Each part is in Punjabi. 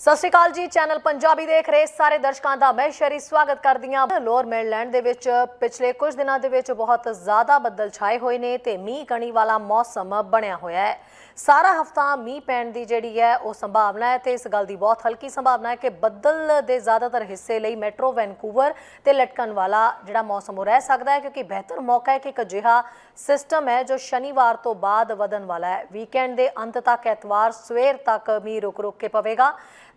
ਸਤਿ ਸ਼੍ਰੀ ਅਕਾਲ ਜੀ, ਚੈਨਲ ਪੰਜਾਬੀ ਦੇਖ ਰਹੇ ਸਾਰੇ ਦਰਸ਼ਕਾਂ ਦਾ ਮੈਂ ਸ਼ਰੀ ਸਵਾਗਤ ਕਰਦੀ ਹਾਂ। ਲੋਅਰ ਮੇਨਲੈਂਡ ਦੇ ਵਿੱਚ ਪਿਛਲੇ ਕੁਝ ਦਿਨਾਂ ਦੇ ਵਿੱਚ ਬਹੁਤ ਜ਼ਿਆਦਾ ਬੱਦਲ ਛਾਏ ਹੋਏ ਨੇ ਤੇ ਮੀਂਹ ਕਣੀ ਵਾਲਾ ਮੌਸਮ ਬਣਿਆ ਹੋਇਆ ਹੈ। ਸਾਰਾ ਹਫਤਾ ਮੀਂਹ ਪੈਣ ਦੀ ਜਿਹੜੀ ਹੈ ਉਹ ਸੰਭਾਵਨਾ ਹੈ ਤੇ ਇਸ ਗੱਲ ਦੀ ਬਹੁਤ ਹਲਕੀ ਸੰਭਾਵਨਾ ਹੈ ਕਿ ਬੱਦਲ ਦੇ ਜ਼ਿਆਦਾਤਰ ਹਿੱਸੇ ਲਈ ਮੈਟਰੋ ਵੈਨਕੂਵਰ ਤੇ ਲਟਕਣ ਵਾਲਾ ਜਿਹੜਾ ਮੌਸਮ ਉਹ ਰਹਿ ਸਕਦਾ ਹੈ ਕਿਉਂਕਿ ਬਿਹਤਰ ਮੌਕਾ ਹੈ ਕਿ ਇੱਕ ਅਜਿਹਾ ਸਿਸਟਮ ਹੈ ਜੋ ਸ਼ਨੀਵਾਰ ਤੋਂ ਬਾਅਦ ਵਧਣ ਵਾਲਾ ਹੈ। ਵੀਕਐਂਡ ਦੇ ਅੰਤ ਤੱਕ ਐਤਵਾਰ ਸਵੇਰ ਤੱਕ ਮੀਂਹ ਰੁਕ ਰੁਕ ਕੇ ਪਵੇਗਾ।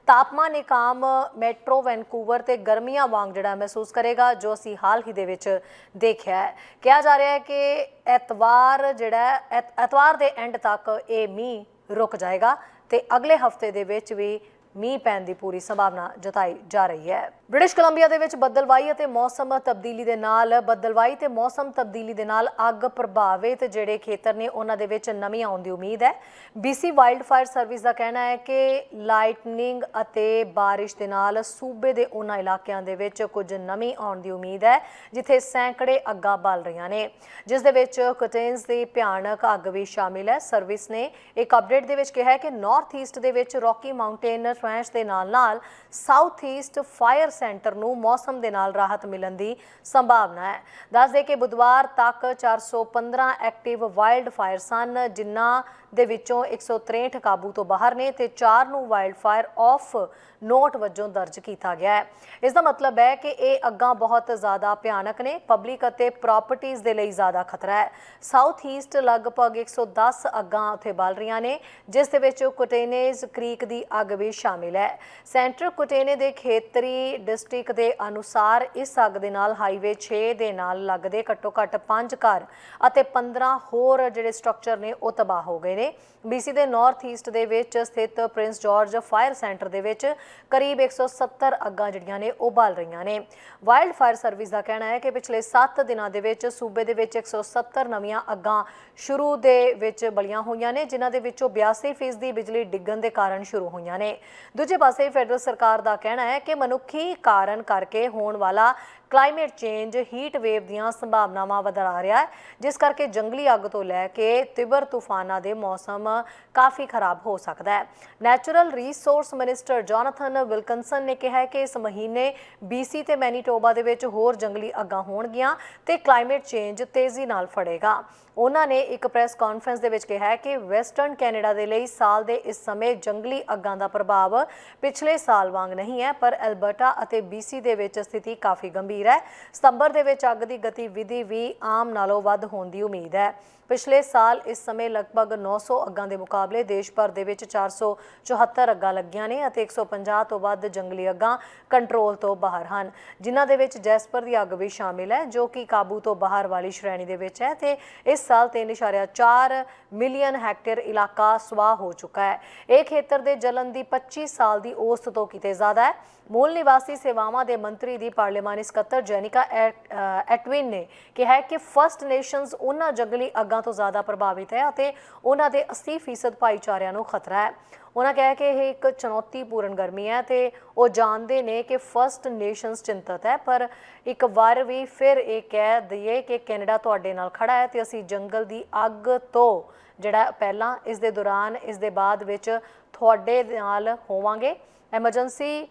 ਤਾਪਮਾਨ ਇੱਕ ਆਮ ਮੈਟਰੋ ਵੈਨਕੂਵਰ ਤੇ ਗਰਮੀਆਂ ਵਾਂਗ ਜਿਹੜਾ ਮਹਿਸੂਸ ਕਰੇਗਾ, ਜੋ ਅਸੀਂ ਹਾਲ ਹੀ ਦੇ ਵਿੱਚ ਦੇਖਿਆ ਹੈ। ਕਿਹਾ ਜਾ ਰਿਹਾ ਹੈ ਕਿ ਐਤਵਾਰ ਜਿਹੜਾ ਐਤ- ਐਤਵਾਰ ਦੇ ਐਂਡ ਤੱਕ ਇਹ ਮੀਂਹ ਰੁਕ ਜਾਏਗਾ ਤੇ ਅਗਲੇ ਹਫ਼ਤੇ ਦੇ ਵਿੱਚ ਵੀ ਮੀਂਹ ਪੈਣ ਦੀ ਪੂਰੀ ਸੰਭਾਵਨਾ ਜਤਾਈ ਜਾ ਰਹੀ ਹੈ। ਬ੍ਰਿਟਿਸ਼ ਕੋਲੰਬੀਆ ਦੇ ਵਿੱਚ ਬੱਦਲਵਾਈ ਅਤੇ ਮੌਸਮ ਤਬਦੀਲੀ ਦੇ ਨਾਲ, ਬੱਦਲਵਾਈ ਤੇ ਮੌਸਮ ਤਬਦੀਲੀ ਦੇ ਨਾਲ ਅੱਗ ਪ੍ਰਭਾਵਿਤ, ਜਿਹੜੇ ਖੇਤਰ ਨੇ ਉਹਨਾਂ ਦੇ ਵਿੱਚ ਨਮੀ ਆਉਣ ਦੀ ਉਮੀਦ ਹੈ। BC ਵਾਈਲਡ ਫਾਇਰ ਸਰਵਿਸ ਦਾ ਕਹਿਣਾ ਹੈ ਕਿ ਲਾਈਟਨਿੰਗ ਅਤੇ ਬਾਰਿਸ਼ ਦੇ ਨਾਲ ਸੂਬੇ ਦੇ ਉਹਨਾਂ ਇਲਾਕਿਆਂ ਦੇ ਵਿੱਚ ਕੁਝ ਨਮੀ ਆਉਣ ਦੀ ਉਮੀਦ ਹੈ, ਜਿੱਥੇ ਸੈਂਕੜੇ ਅੱਗਾਂ ਬਲ ਰਹੀਆਂ ਨੇ। ਜਿਸ ਦੇ ਵਿੱਚ ਕੁਟੇਨਸ ਦੀ ਭਿਆਨਕ ਅੱਗ ਵੀ ਸ਼ਾਮਿਲ ਹੈ। ਸਰਵਿਸ ਨੇ ਇੱਕ ਅਪਡੇਟ ਦੇ ਵਿੱਚ ਕਿਹਾ ਹੈ ਕਿ ਨਾਰਥ ਈਸਟ ਦੇ ਵਿੱਚ ਰੌਕੀ ਮਾਊਂਟੇਨ ਰੈਂਚ ਦੇ ਨਾਲ-ਨਾਲ ਸਾਊਥ ਈਸਟ ਫਾਇਰ ਸੈਂਟਰ ਨੂੰ ਮੌਸਮ ਦੇ ਨਾਲ ਰਾਹਤ ਮਿਲਣ ਦੀ ਸੰਭਾਵਨਾ ਹੈ। ਦੱਸ ਦੇ ਕਿ ਬੁੱਧਵਾਰ ਤੱਕ 415 ਐਕਟਿਵ ਵਾਈਲਡ ਫਾਇਰ ਸਨ, ਜਿਨ੍ਹਾਂ ਦੇ ਵਿੱਚੋਂ 163 ਕਾਬੂ ਤੋਂ ਬਾਹਰ ਨੇ ਤੇ 4 ਨੂੰ ਵਾਈਲਡ ਫਾਇਰ ਆਫ ਨੋਟ ਵਜੋਂ ਦਰਜ ਕੀਤਾ ਗਿਆ ਹੈ। ਇਸ ਦਾ ਮਤਲਬ ਹੈ ਕਿ ਇਹ ਅੱਗਾਂ ਬਹੁਤ ਜ਼ਿਆਦਾ ਭਿਆਨਕ ਨੇ ਪਬਲਿਕ ਅਤੇ ਪ੍ਰਾਪਰਟੀਆਂ ਦੇ ਲਈ ਜ਼ਿਆਦਾ ਖਤਰਾ ਹੈ। ਸਾਊਥ ਈਸਟ ਲਗਭਗ 110 ਅੱਗਾਂ ਉੱਥੇ ਬਲ ਰਹੀਆਂ ਨੇ, ਜਿਸ ਦੇ ਵਿੱਚ ਕੁਟੇਨੇਜ਼ ਕ੍ਰੀਕ ਦੀ ਅੱਗ ਵੀ ਸ਼ਾਮਿਲ ਹੈ। ਸੈਂਟਰ ਕੁਟੇਨੇ ਦੇ ਖੇਤਰੀ ਡਿਸਟ੍ਰਿਕਟ ਦੇ ਅਨੁਸਾਰ ਇਸ ਅੱਗ ਦੇ ਨਾਲ ਹਾਈਵੇ 6 ਦੇ ਨਾਲ ਲੱਗਦੇ ਘੱਟੋ ਘੱਟ 5 ਘਰ ਅਤੇ 15 ਹੋਰ ਜਿਹੜੇ ਸਟਰਕਚਰ ਨੇ, ਉਹ ਤਬਾਹ ਹੋ ਗਏ ਨੇ। madre BC ਦੇ ਨਾਰਥ ਈਸਟ ਦੇ ਵਿੱਚ ਸਥਿਤ ਪ੍ਰਿੰਸ ਜਾਰਜ ਫਾਇਰ ਸੈਂਟਰ ਦੇ ਵਿੱਚ ਕਰੀਬ 170 ਅੱਗਾਂ ਜਿਹੜੀਆਂ ਨੇ ਉਹ ਬਲ ਰਹੀਆਂ ਨੇ। ਵਾਈਲਡ ਫਾਇਰ ਸਰਵਿਸ ਦਾ ਕਹਿਣਾ ਹੈ ਕਿ ਪਿਛਲੇ 7 ਦਿਨਾਂ ਦੇ ਵਿੱਚ ਸੂਬੇ ਦੇ ਵਿੱਚ 170 ਨਵੀਆਂ ਅੱਗਾਂ ਸ਼ੁਰੂ ਦੇ ਵਿੱਚ ਬਲੀਆਂ ਹੋਈਆਂ ਨੇ, ਜਿਨ੍ਹਾਂ ਦੇ ਵਿੱਚੋਂ 82% ਦੀ ਬਿਜਲੀ ਡਿੱਗਣ ਦੇ ਕਾਰਨ ਸ਼ੁਰੂ ਹੋਈਆਂ ਨੇ। ਦੂਜੇ ਪਾਸੇ ਫੈਡਰਲ ਸਰਕਾਰ ਦਾ ਕਹਿਣਾ ਹੈ ਕਿ ਮਨੁੱਖੀ ਕਾਰਨ ਕਰਕੇ ਹੋਣ ਵਾਲਾ ਕਲਾਈਮੇਟ ਚੇਂਜ ਹੀਟ ਵੇਵ ਦੀਆਂ ਸੰਭਾਵਨਾਵਾਂ ਵਧਾ ਰਿਹਾ ਹੈ, ਜਿਸ ਕਰਕੇ ਜੰਗਲੀ ਅੱਗ ਤੋਂ ਲੈ ਕੇ ਤਿਬਰ ਤੂਫਾਨਾਂ ਦੇ ਮੌਸਮ ਕਾਫੀ ਖਰਾਬ ਹੋ ਸਕਦਾ ਹੈ। Natural resource minister Jonathan Wilkinson ਨੇ ਕਿਹਾ ਕਿ ਇਸ ਮਹੀਨੇ BC ਤੇ ਮੈਨੀਟੋਬਾ ਦੇ ਵਿੱਚ ਹੋਰ ਜੰਗਲੀ ਅੱਗਾਂ ਹੋਣਗੀਆਂ ਤੇ ਕਲਾਈਮੇਟ ਚੇਂਜ ਤੇਜ਼ੀ ਨਾਲ ਫੜੇਗਾ। ਉਹਨਾਂ ਨੇ ਇੱਕ ਪ੍ਰੈਸ ਕਾਨਫਰੰਸ ਦੇ ਵਿੱਚ ਕਿਹਾ ਕਿ ਵੈਸਟਰਨ ਕੈਨੇਡਾ ਦੇ ਲਈ ਸਾਲ ਦੇ ਇਸ ਸਮੇਂ ਜੰਗਲੀ ਅੱਗਾਂ ਦਾ ਪ੍ਰਭਾਵ ਪਿਛਲੇ ਸਾਲ ਵਾਂਗ ਨਹੀਂ ਹੈ, ਪਰ ਐਲਬਰਟਾ ਅਤੇ BC ਦੇ ਵਿੱਚ ਸਥਿਤੀ ਕਾਫੀ ਗੰਭੀਰ ਹੈ। ਸਤੰਬਰ ਦੇ ਵਿੱਚ ਅੱਗ ਦੀ ਗਤੀਵਿਧੀ ਵੀ ਆਮ ਨਾਲੋਂ ਵੱਧ ਹੋਣ ਦੀ ਉਮੀਦ ਹੈ। ਪਿਛਲੇ ਸਾਲ ਇਸ ਸਮੇਂ ਲਗਭਗ 900 ਅੱਗਾਂ ਦੇ ਮੁਕਾਬਲੇ ਦੇਸ਼ ਭਰ ਦੇ ਵਿੱਚ 474 ਅੱਗਾਂ ਲੱਗੀਆਂ ਨੇ ਅਤੇ 150 ਤੋਂ ਵੱਧ ਜੰਗਲੀ ਅੱਗਾਂ ਕੰਟਰੋਲ ਤੋਂ ਬਾਹਰ ਹਨ, ਜਿਨ੍ਹਾਂ ਦੇ ਵਿੱਚ ਜੈਸਪਰ ਦੀ ਅੱਗ ਵੀ ਸ਼ਾਮਿਲ ਹੈ, ਜੋ ਕਿ ਕਾਬੂ ਤੋਂ ਬਾਹਰ ਵਾਲੀ ਸ਼੍ਰੇਣੀ ਦੇ ਵਿੱਚ ਹੈ ਤੇ ਇਸ ਸਾਲ 3.4 ਮਿਲੀਅਨ ਹੈਕਟੇਅਰ ਇਲਾਕਾ ਸਵਾਹ ਹੋ ਚੁੱਕਾ ਹੈ। ਇਹ ਖੇਤਰ ਦੇ ਜਲਨ ਦੀ 25 ਸਾਲ ਦੀ ਔਸਤ ਤੋਂ ਕਿਤੇ ਜ਼ਿਆਦਾ ਹੈ। ਮੂਲ ਨਿਵਾਸੀ ਸੇਵਾਵਾਂ ਦੇ ਮੰਤਰੀ ਦੀ ਪਾਰਲੀਮਾਨੀ ਸਕੱਤਰ ਜੈਨਿਕਾ ਐਟ- ਐਟਵਿਨ ਨੇ ਕਿਹਾ ਕਿ ਫਰਸਟ ਨੇਸ਼ਨਸ ਉਹਨਾਂ ਜੰਗਲੀ ਅੱਗਾਂ ਤੋਂ ਜ਼ਿਆਦਾ ਪ੍ਰਭਾਵਿਤ ਹੈ ਅਤੇ ਉਹਨਾਂ ਦੇ 80% ਭਾਈਚਾਰਿਆਂ ਨੂੰ ਖਤਰਾ ਹੈ। ਉਹਨਾਂ ਕਿਹਾ ਕਿ ਇਹ ਇੱਕ ਚੁਣੌਤੀਪੂਰਨ ਗਰਮੀ ਹੈ ਤੇ ਉਹ ਜਾਣਦੇ ਨੇ ਕਿ ਫਰਸਟ ਨੇਸ਼ਨਸ ਚਿੰਤਤ ਹੈ, ਪਰ ਇੱਕ ਵਾਰ ਵੀ ਫਿਰ ਇਹ ਕਹਿ ਦਈਏ ਕਿ ਕੈਨੇਡਾ ਤੁਹਾਡੇ ਨਾਲ ਖੜਾ ਹੈ ਤੇ ਅਸੀਂ ਜੰਗਲ ਦੀ ਅੱਗ ਤੋਂ ਜਿਹੜਾ ਪਹਿਲਾਂ ਇਸ ਦੇ ਦੌਰਾਨ ਇਸ ਦੇ ਬਾਅਦ ਵਿੱਚ ਤੁਹਾਡੇ ਨਾਲ ਹੋਵਾਂਗੇ। ਐਮਰਜੈਂਸੀ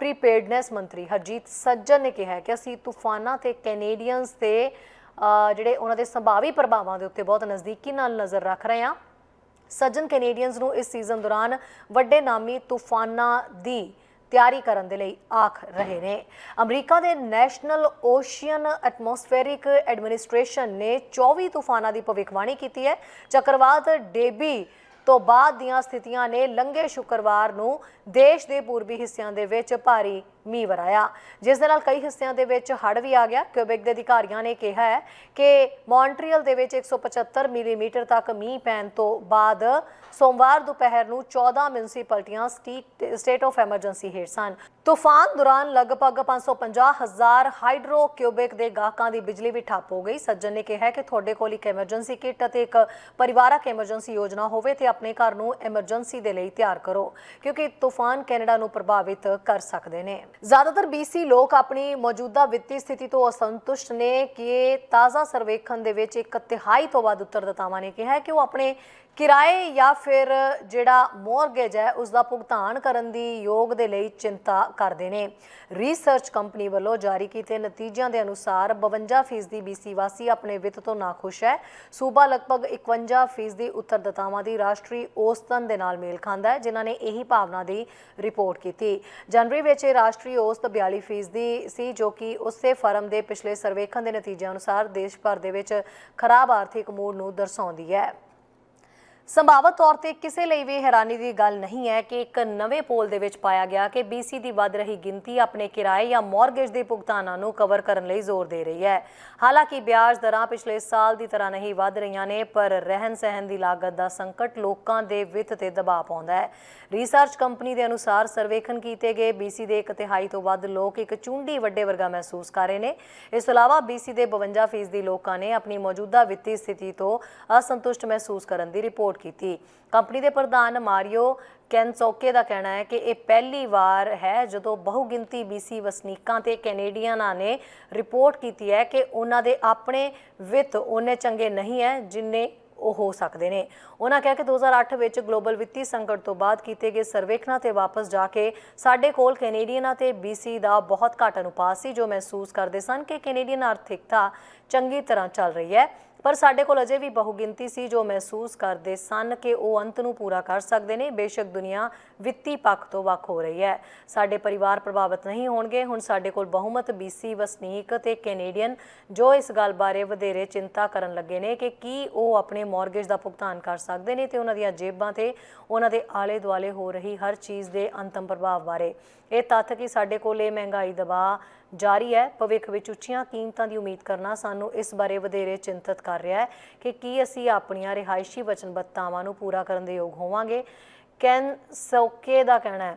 ਪ੍ਰੀਪੇਡਨੈਸ ਮੰਤਰੀ ਹਰਜੀਤ ਸੱਜਣ ਨੇ ਕਿਹਾ ਕਿ ਅਸੀਂ ਤੂਫਾਨਾਂ ਤੇ ਕੈਨੇਡੀਅਨਸ ਤੇ ਜਿਹੜੇ ਉਹਨਾਂ ਦੇ ਸੰਭਾਵੀ ਪ੍ਰਭਾਵਾਂ ਦੇ ਉੱਤੇ ਬਹੁਤ ਨਜ਼ਦੀਕੀ ਨਾਲ ਨਜ਼ਰ ਰੱਖ ਰਹੇ ਹਾਂ। ਸੱਜਣ ਕੈਨੇਡੀਅਨਸ ਨੂੰ ਇਸ ਸੀਜ਼ਨ ਦੌਰਾਨ ਵੱਡੇ ਨਾਮੀ ਤੂਫਾਨਾਂ ਦੀ ਤਿਆਰੀ ਕਰਨ ਦੇ ਲਈ ਆਖ ਰਹੇ ਨੇ। ਅਮਰੀਕਾ ਦੇ ਨੈਸ਼ਨਲ ਓਸ਼ੀਅਨ ਐਟਮੋਸਫੇਰਿਕ ਐਡਮਿਨਿਸਟ੍ਰੇਸ਼ਨ ਨੇ 24 ਤੂਫਾਨਾਂ ਦੀ ਭਵਿੱਖਬਾਣੀ ਕੀਤੀ ਹੈ। ਚੱਕਰਵਾਤ ਡੇਬੀ ਤੋਂ ਬਾਅਦ ਦੀਆਂ ਸਥਿਤੀਆਂ ਨੇ ਲੰਘੇ ਸ਼ੁੱਕਰਵਾਰ ਨੂੰ ਦੇਸ਼ ਦੇ ਪੂਰਬੀ ਹਿੱਸਿਆਂ ਦੇ ਵਿੱਚ ਭਾਰੀ ਮੀਂਹ ਵਰਾਇਆ। ਜਿਸ ਦੇ ਨਾਲ ਕਈ ਹਿੱਸਿਆਂ ਦੇ ਵਿੱਚ ਹੜ੍ਹ ਵੀ ਆ ਗਿਆ। ਕਿਊਬਿਕ ਦੇ ਅਧਿਕਾਰੀਆਂ ਨੇ ਕਿਹਾ ਹੈ ਕਿ ਮੌਂਟਰੀਅਲ ਦੇ ਵਿੱਚ 175 ਮਿਲੀਮੀਟਰ ਤੱਕ ਮੀਂਹ ਪੈਣ ਤੋਂ ਬਾਅਦ ਸੋਮਵਾਰ ਦੁਪਹਿਰ ਨੂੰ 14 ਮਿਊਨਿਸਪਲਟੀਆਂ ਸਟੇਟ ਆਫ ਐਮਰਜੈਂਸੀ ਹੇਠ ਸਨ। ਤੂਫਾਨ ਦੌਰਾਨ ਲਗਭਗ 550 ਹਜ਼ਾਰ ਹਾਈਡਰੋ ਕਿਊਬਿਕ ਦੇ ਗਾਹਕਾਂ ਦੀ ਬਿਜਲੀ ਵੀ ਠੱਪ ਹੋ ਗਈ। ਸੱਜਣ ਨੇ ਕਿਹਾ ਕਿ ਤੁਹਾਡੇ ਕੋਲ ਇੱਕ ਐਮਰਜੈਂਸੀ ਕਿੱਟ ਅਤੇ ਇੱਕ ਪਰਿਵਾਰਕ ਐਮਰਜੈਂਸੀ ਯੋਜਨਾ ਹੋਵੇ ਤੇ ਆਪਣੇ ਘਰ ਨੂੰ ਐਮਰਜੈਂਸੀ ਦੇ ਲਈ ਤਿਆਰ ਕਰੋ, ਕਿਉਂਕਿ ਤੂਫਾਨ ਕੈਨੇਡਾ ਨੂੰ ਪ੍ਰਭਾਵਿਤ ਕਰ ਸਕਦੇ ਨੇ। ਜ਼ਿਆਦਾਤਰ BC ਲੋਕ ਆਪਣੀ ਮੌਜੂਦਾ ਵਿੱਤੀ ਸਥਿਤੀ ਤੋਂ ਅਸੰਤੁਸ਼ਟ ਨੇ ਕਿ ਤਾਜ਼ਾ ਸਰਵੇਖਣ ਦੇ ਵਿੱਚ ਇੱਕ ਤਿਹਾਈ ਤੋਂ ਵੱਧ ਉੱਤਰਦਾਤਾਵਾਂ ਨੇ ਕਿਹਾ ਕਿ ਉਹ ਆਪਣੇ ਕਿਰਾਏ ਜਾਂ ਫਿਰ ਜਿਹੜਾ ਮੋਰਗੇਜ਼ ਹੈ ਉਸ ਦਾ ਭੁਗਤਾਨ ਕਰਨ ਦੀ ਯੋਗ ਦੇ ਲਈ ਚਿੰਤਾ ਕਰਦੇ ਨੇ। ਰਿਸਰਚ ਕੰਪਨੀ ਵੱਲੋਂ ਜਾਰੀ ਕੀਤੇ ਨਤੀਜਿਆਂ ਦੇ ਅਨੁਸਾਰ 52% BC ਵਾਸੀ ਆਪਣੇ ਵਿੱਤ ਤੋਂ ਨਾਖੁਸ਼ ਹੈ। ਸੂਬਾ ਲਗਭਗ 51% ਉੱਤਰਦਾਤਾਵਾਂ ਦੀ ਰਾਸ਼ਟਰੀ ਔਸਤਨ ਦੇ ਨਾਲ ਮੇਲ ਖਾਂਦਾ ਹੈ, ਜਿਨ੍ਹਾਂ ਨੇ ਇਹੀ ਭਾਵਨਾ ਦੀ ਰਿਪੋਰਟ ਕੀਤੀ। ਜਨਵਰੀ ਵਿੱਚ ਇਹ ਰਾਸ਼ਟਰੀ ਔਸਤ 42% ਸੀ, ਜੋ ਕਿ ਉਸੇ ਫਰਮ ਦੇ ਪਿਛਲੇ ਸਰਵੇਖਣ ਦੇ ਨਤੀਜਿਆਂ ਅਨੁਸਾਰ ਦੇਸ਼ ਭਰ ਦੇ ਵਿੱਚ ਖਰਾਬ ਆਰਥਿਕ ਮੂਡ ਨੂੰ ਦਰਸਾਉਂਦੀ ਹੈ। ਸੰਭਾਵਤ ਤੌਰ ਤੇ ਕਿਸੇ ਲਈ ਵੀ ਹੈਰਾਨੀ ਦੀ ਗੱਲ ਨਹੀਂ ਹੈ ਕਿ ਇੱਕ ਨਵੇਂ ਪੋਲ ਦੇ ਵਿੱਚ ਪਾਇਆ ਗਿਆ ਕਿ BC ਦੀ ਵੱਧ ਰਹੀ ਗਿਣਤੀ ਆਪਣੇ ਕਿਰਾਏ ਜਾਂ ਮੌਰਗੇਜ ਦੇ ਭੁਗਤਾਨਾਂ ਨੂੰ ਕਵਰ ਕਰਨ ਲਈ ਜ਼ੋਰ ਦੇ ਰਹੀ ਹੈ। ਹਾਲਾਂਕਿ ਵਿਆਜ ਦਰਾਂ ਪਿਛਲੇ ਸਾਲ ਦੀ ਤਰ੍ਹਾਂ ਨਹੀਂ ਵੱਧ ਰਹੀਆਂ ਨੇ, ਪਰ ਰਹਿਣ ਸਹਿਣ ਦੀ ਲਾਗਤ ਦਾ ਸੰਕਟ ਲੋਕਾਂ ਦੇ ਵਿੱਤ ਤੇ ਦਬਾਅ ਪਾਉਂਦਾ ਹੈ। ਰਿਸਰਚ ਕੰਪਨੀ ਦੇ ਅਨੁਸਾਰ ਸਰਵੇਖਣ ਕੀਤੇ ਗਏ BC ਦੇ ਇੱਕ ਤਿਹਾਈ ਤੋਂ ਵੱਧ ਲੋਕ ਇੱਕ ਚੁੰਡੀ ਵੱਡੇ ਵਰਗਾ ਮਹਿਸੂਸ ਕਰ ਰਹੇ ਨੇ। ਇਸ ਤੋਂ ਇਲਾਵਾ BC ਦੇ 52% ਦੀ ਲੋਕਾਂ ਨੇ ਆਪਣੀ ਮੌਜੂਦਾ ਵਿੱਤੀ ਸਥਿਤੀ ਤੋਂ ਅਸੰਤੁਸ਼ਟ ਮਹਿਸੂਸ ਕਰਨ ਦੀ ਰਿਪੋਰਟ ਕੀਤੀ। ਕੰਪਨੀ ਦੇ ਪ੍ਰਧਾਨ ਮਾਰੀਓ ਕੈਨਸੋਕੇ ਦਾ ਕਹਿਣਾ ਹੈ ਕਿ ਇਹ ਪਹਿਲੀ ਵਾਰ ਹੈ ਜਦੋਂ ਬਹੁਗਿਣਤੀ BC ਵਸਨੀਕਾਂ ਤੇ ਕੈਨੇਡੀਅਨਾਂ ਨੇ ਰਿਪੋਰਟ ਕੀਤੀ ਹੈ ਕਿ ਉਹਨਾਂ ਦੇ ਆਪਣੇ ਵਿੱਤ ਉਹਨੇ ਚੰਗੇ ਨਹੀਂ ਹੈ ਜਿੰਨੇ ਉਹ ਹੋ ਸਕਦੇ ਨੇ। ਉਹਨਾਂ ਕਿਹਾ ਕਿ 2008 ਵਿੱਚ ਗਲੋਬਲ ਵਿੱਤੀ ਸੰਕਟ ਤੋਂ ਬਾਅਦ ਕੀਤੇ ਗਏ ਸਰਵੇਖਣਾਂ ਤੇ ਵਾਪਸ ਜਾ ਕੇ ਸਾਡੇ ਕੋਲ ਕੈਨੇਡੀਅਨਾਂ ਤੇ BC ਦਾ ਬਹੁਤ ਘੱਟ ਅਨੁਪਾਤ ਸੀ, ਜੋ ਮਹਿਸੂਸ ਕਰਦੇ ਸਨ ਕਿ ਕੈਨੇਡੀਅਨ ਆਰਥਿਕਤਾ ਚੰਗੀ ਤਰ੍ਹਾਂ ਚੱਲ ਰਹੀ ਹੈ। ਪਰ ਸਾਡੇ ਕੋਲ ਅਜੇ ਵੀ ਬਹੁਗਿਣਤੀ ਸੀ ਜੋ ਮਹਿਸੂਸ ਕਰਦੇ ਸਨ ਕਿ ਉਹ ਅੰਤ ਨੂੰ ਪੂਰਾ ਕਰ ਸਕਦੇ ਨੇ। ਬੇਸ਼ੱਕ ਦੁਨੀਆ ਵਿੱਤੀ ਪੱਖ ਤੋਂ ਵੱਖ ਹੋ ਰਹੀ ਹੈ। ਸਾਡੇ ਪਰਿਵਾਰ ਪ੍ਰਭਾਵਿਤ ਨਹੀਂ ਹੋਣਗੇ। ਹੁਣ ਸਾਡੇ ਕੋਲ ਬਹੁਮਤ BC ਵਸਨੀਕ ਤੇ ਕੈਨੇਡੀਅਨ ਜੋ ਇਸ ਗੱਲ ਬਾਰੇ ਵਧੇਰੇ ਚਿੰਤਾ ਕਰਨ ਲੱਗੇ ਨੇ ਕਿ ਕੀ ਉਹ ਆਪਣੇ ਮੌਰਗੇਜ ਦਾ ਭੁਗਤਾਨ ਕਰ ਸਕਦੇ ਨੇ ਤੇ ਉਹਨਾਂ ਦੀਆਂ ਜੇਬਾਂ ਤੇ ਉਹਨਾਂ ਦੇ ਆਲੇ ਦੁਆਲੇ ਹੋ ਰਹੀ ਹਰ ਚੀਜ਼ ਦੇ ਅੰਤਮ ਪ੍ਰਭਾਵ ਬਾਰੇ। ਇਹ ਤੱਥ ਕਿ ਸਾਡੇ ਕੋਲ ਇਹ ਮਹਿੰਗਾਈ ਦਬਾਅ ਜਾਰੀ ਹੈ। ਭਵਿੱਖ ਵਿੱਚ ਉੱਚੀਆਂ ਕੀਮਤਾਂ ਦੀ ਉਮੀਦ ਕਰਨਾ ਸਾਨੂੰ ਇਸ ਬਾਰੇ ਵਧੇਰੇ ਚਿੰਤਤ ਕਰ ਰਿਹਾ ਹੈ ਕਿ ਕੀ ਅਸੀਂ ਆਪਣੀਆਂ ਰਿਹਾਇਸ਼ੀ ਵਚਨਬੱਧਤਾਵਾਂ ਨੂੰ ਪੂਰਾ ਕਰਨ ਦੇ ਯੋਗ ਹੋਵਾਂਗੇ। ਕੈਨ ਸੌਕੇ ਦਾ ਕਹਿਣਾ ਹੈ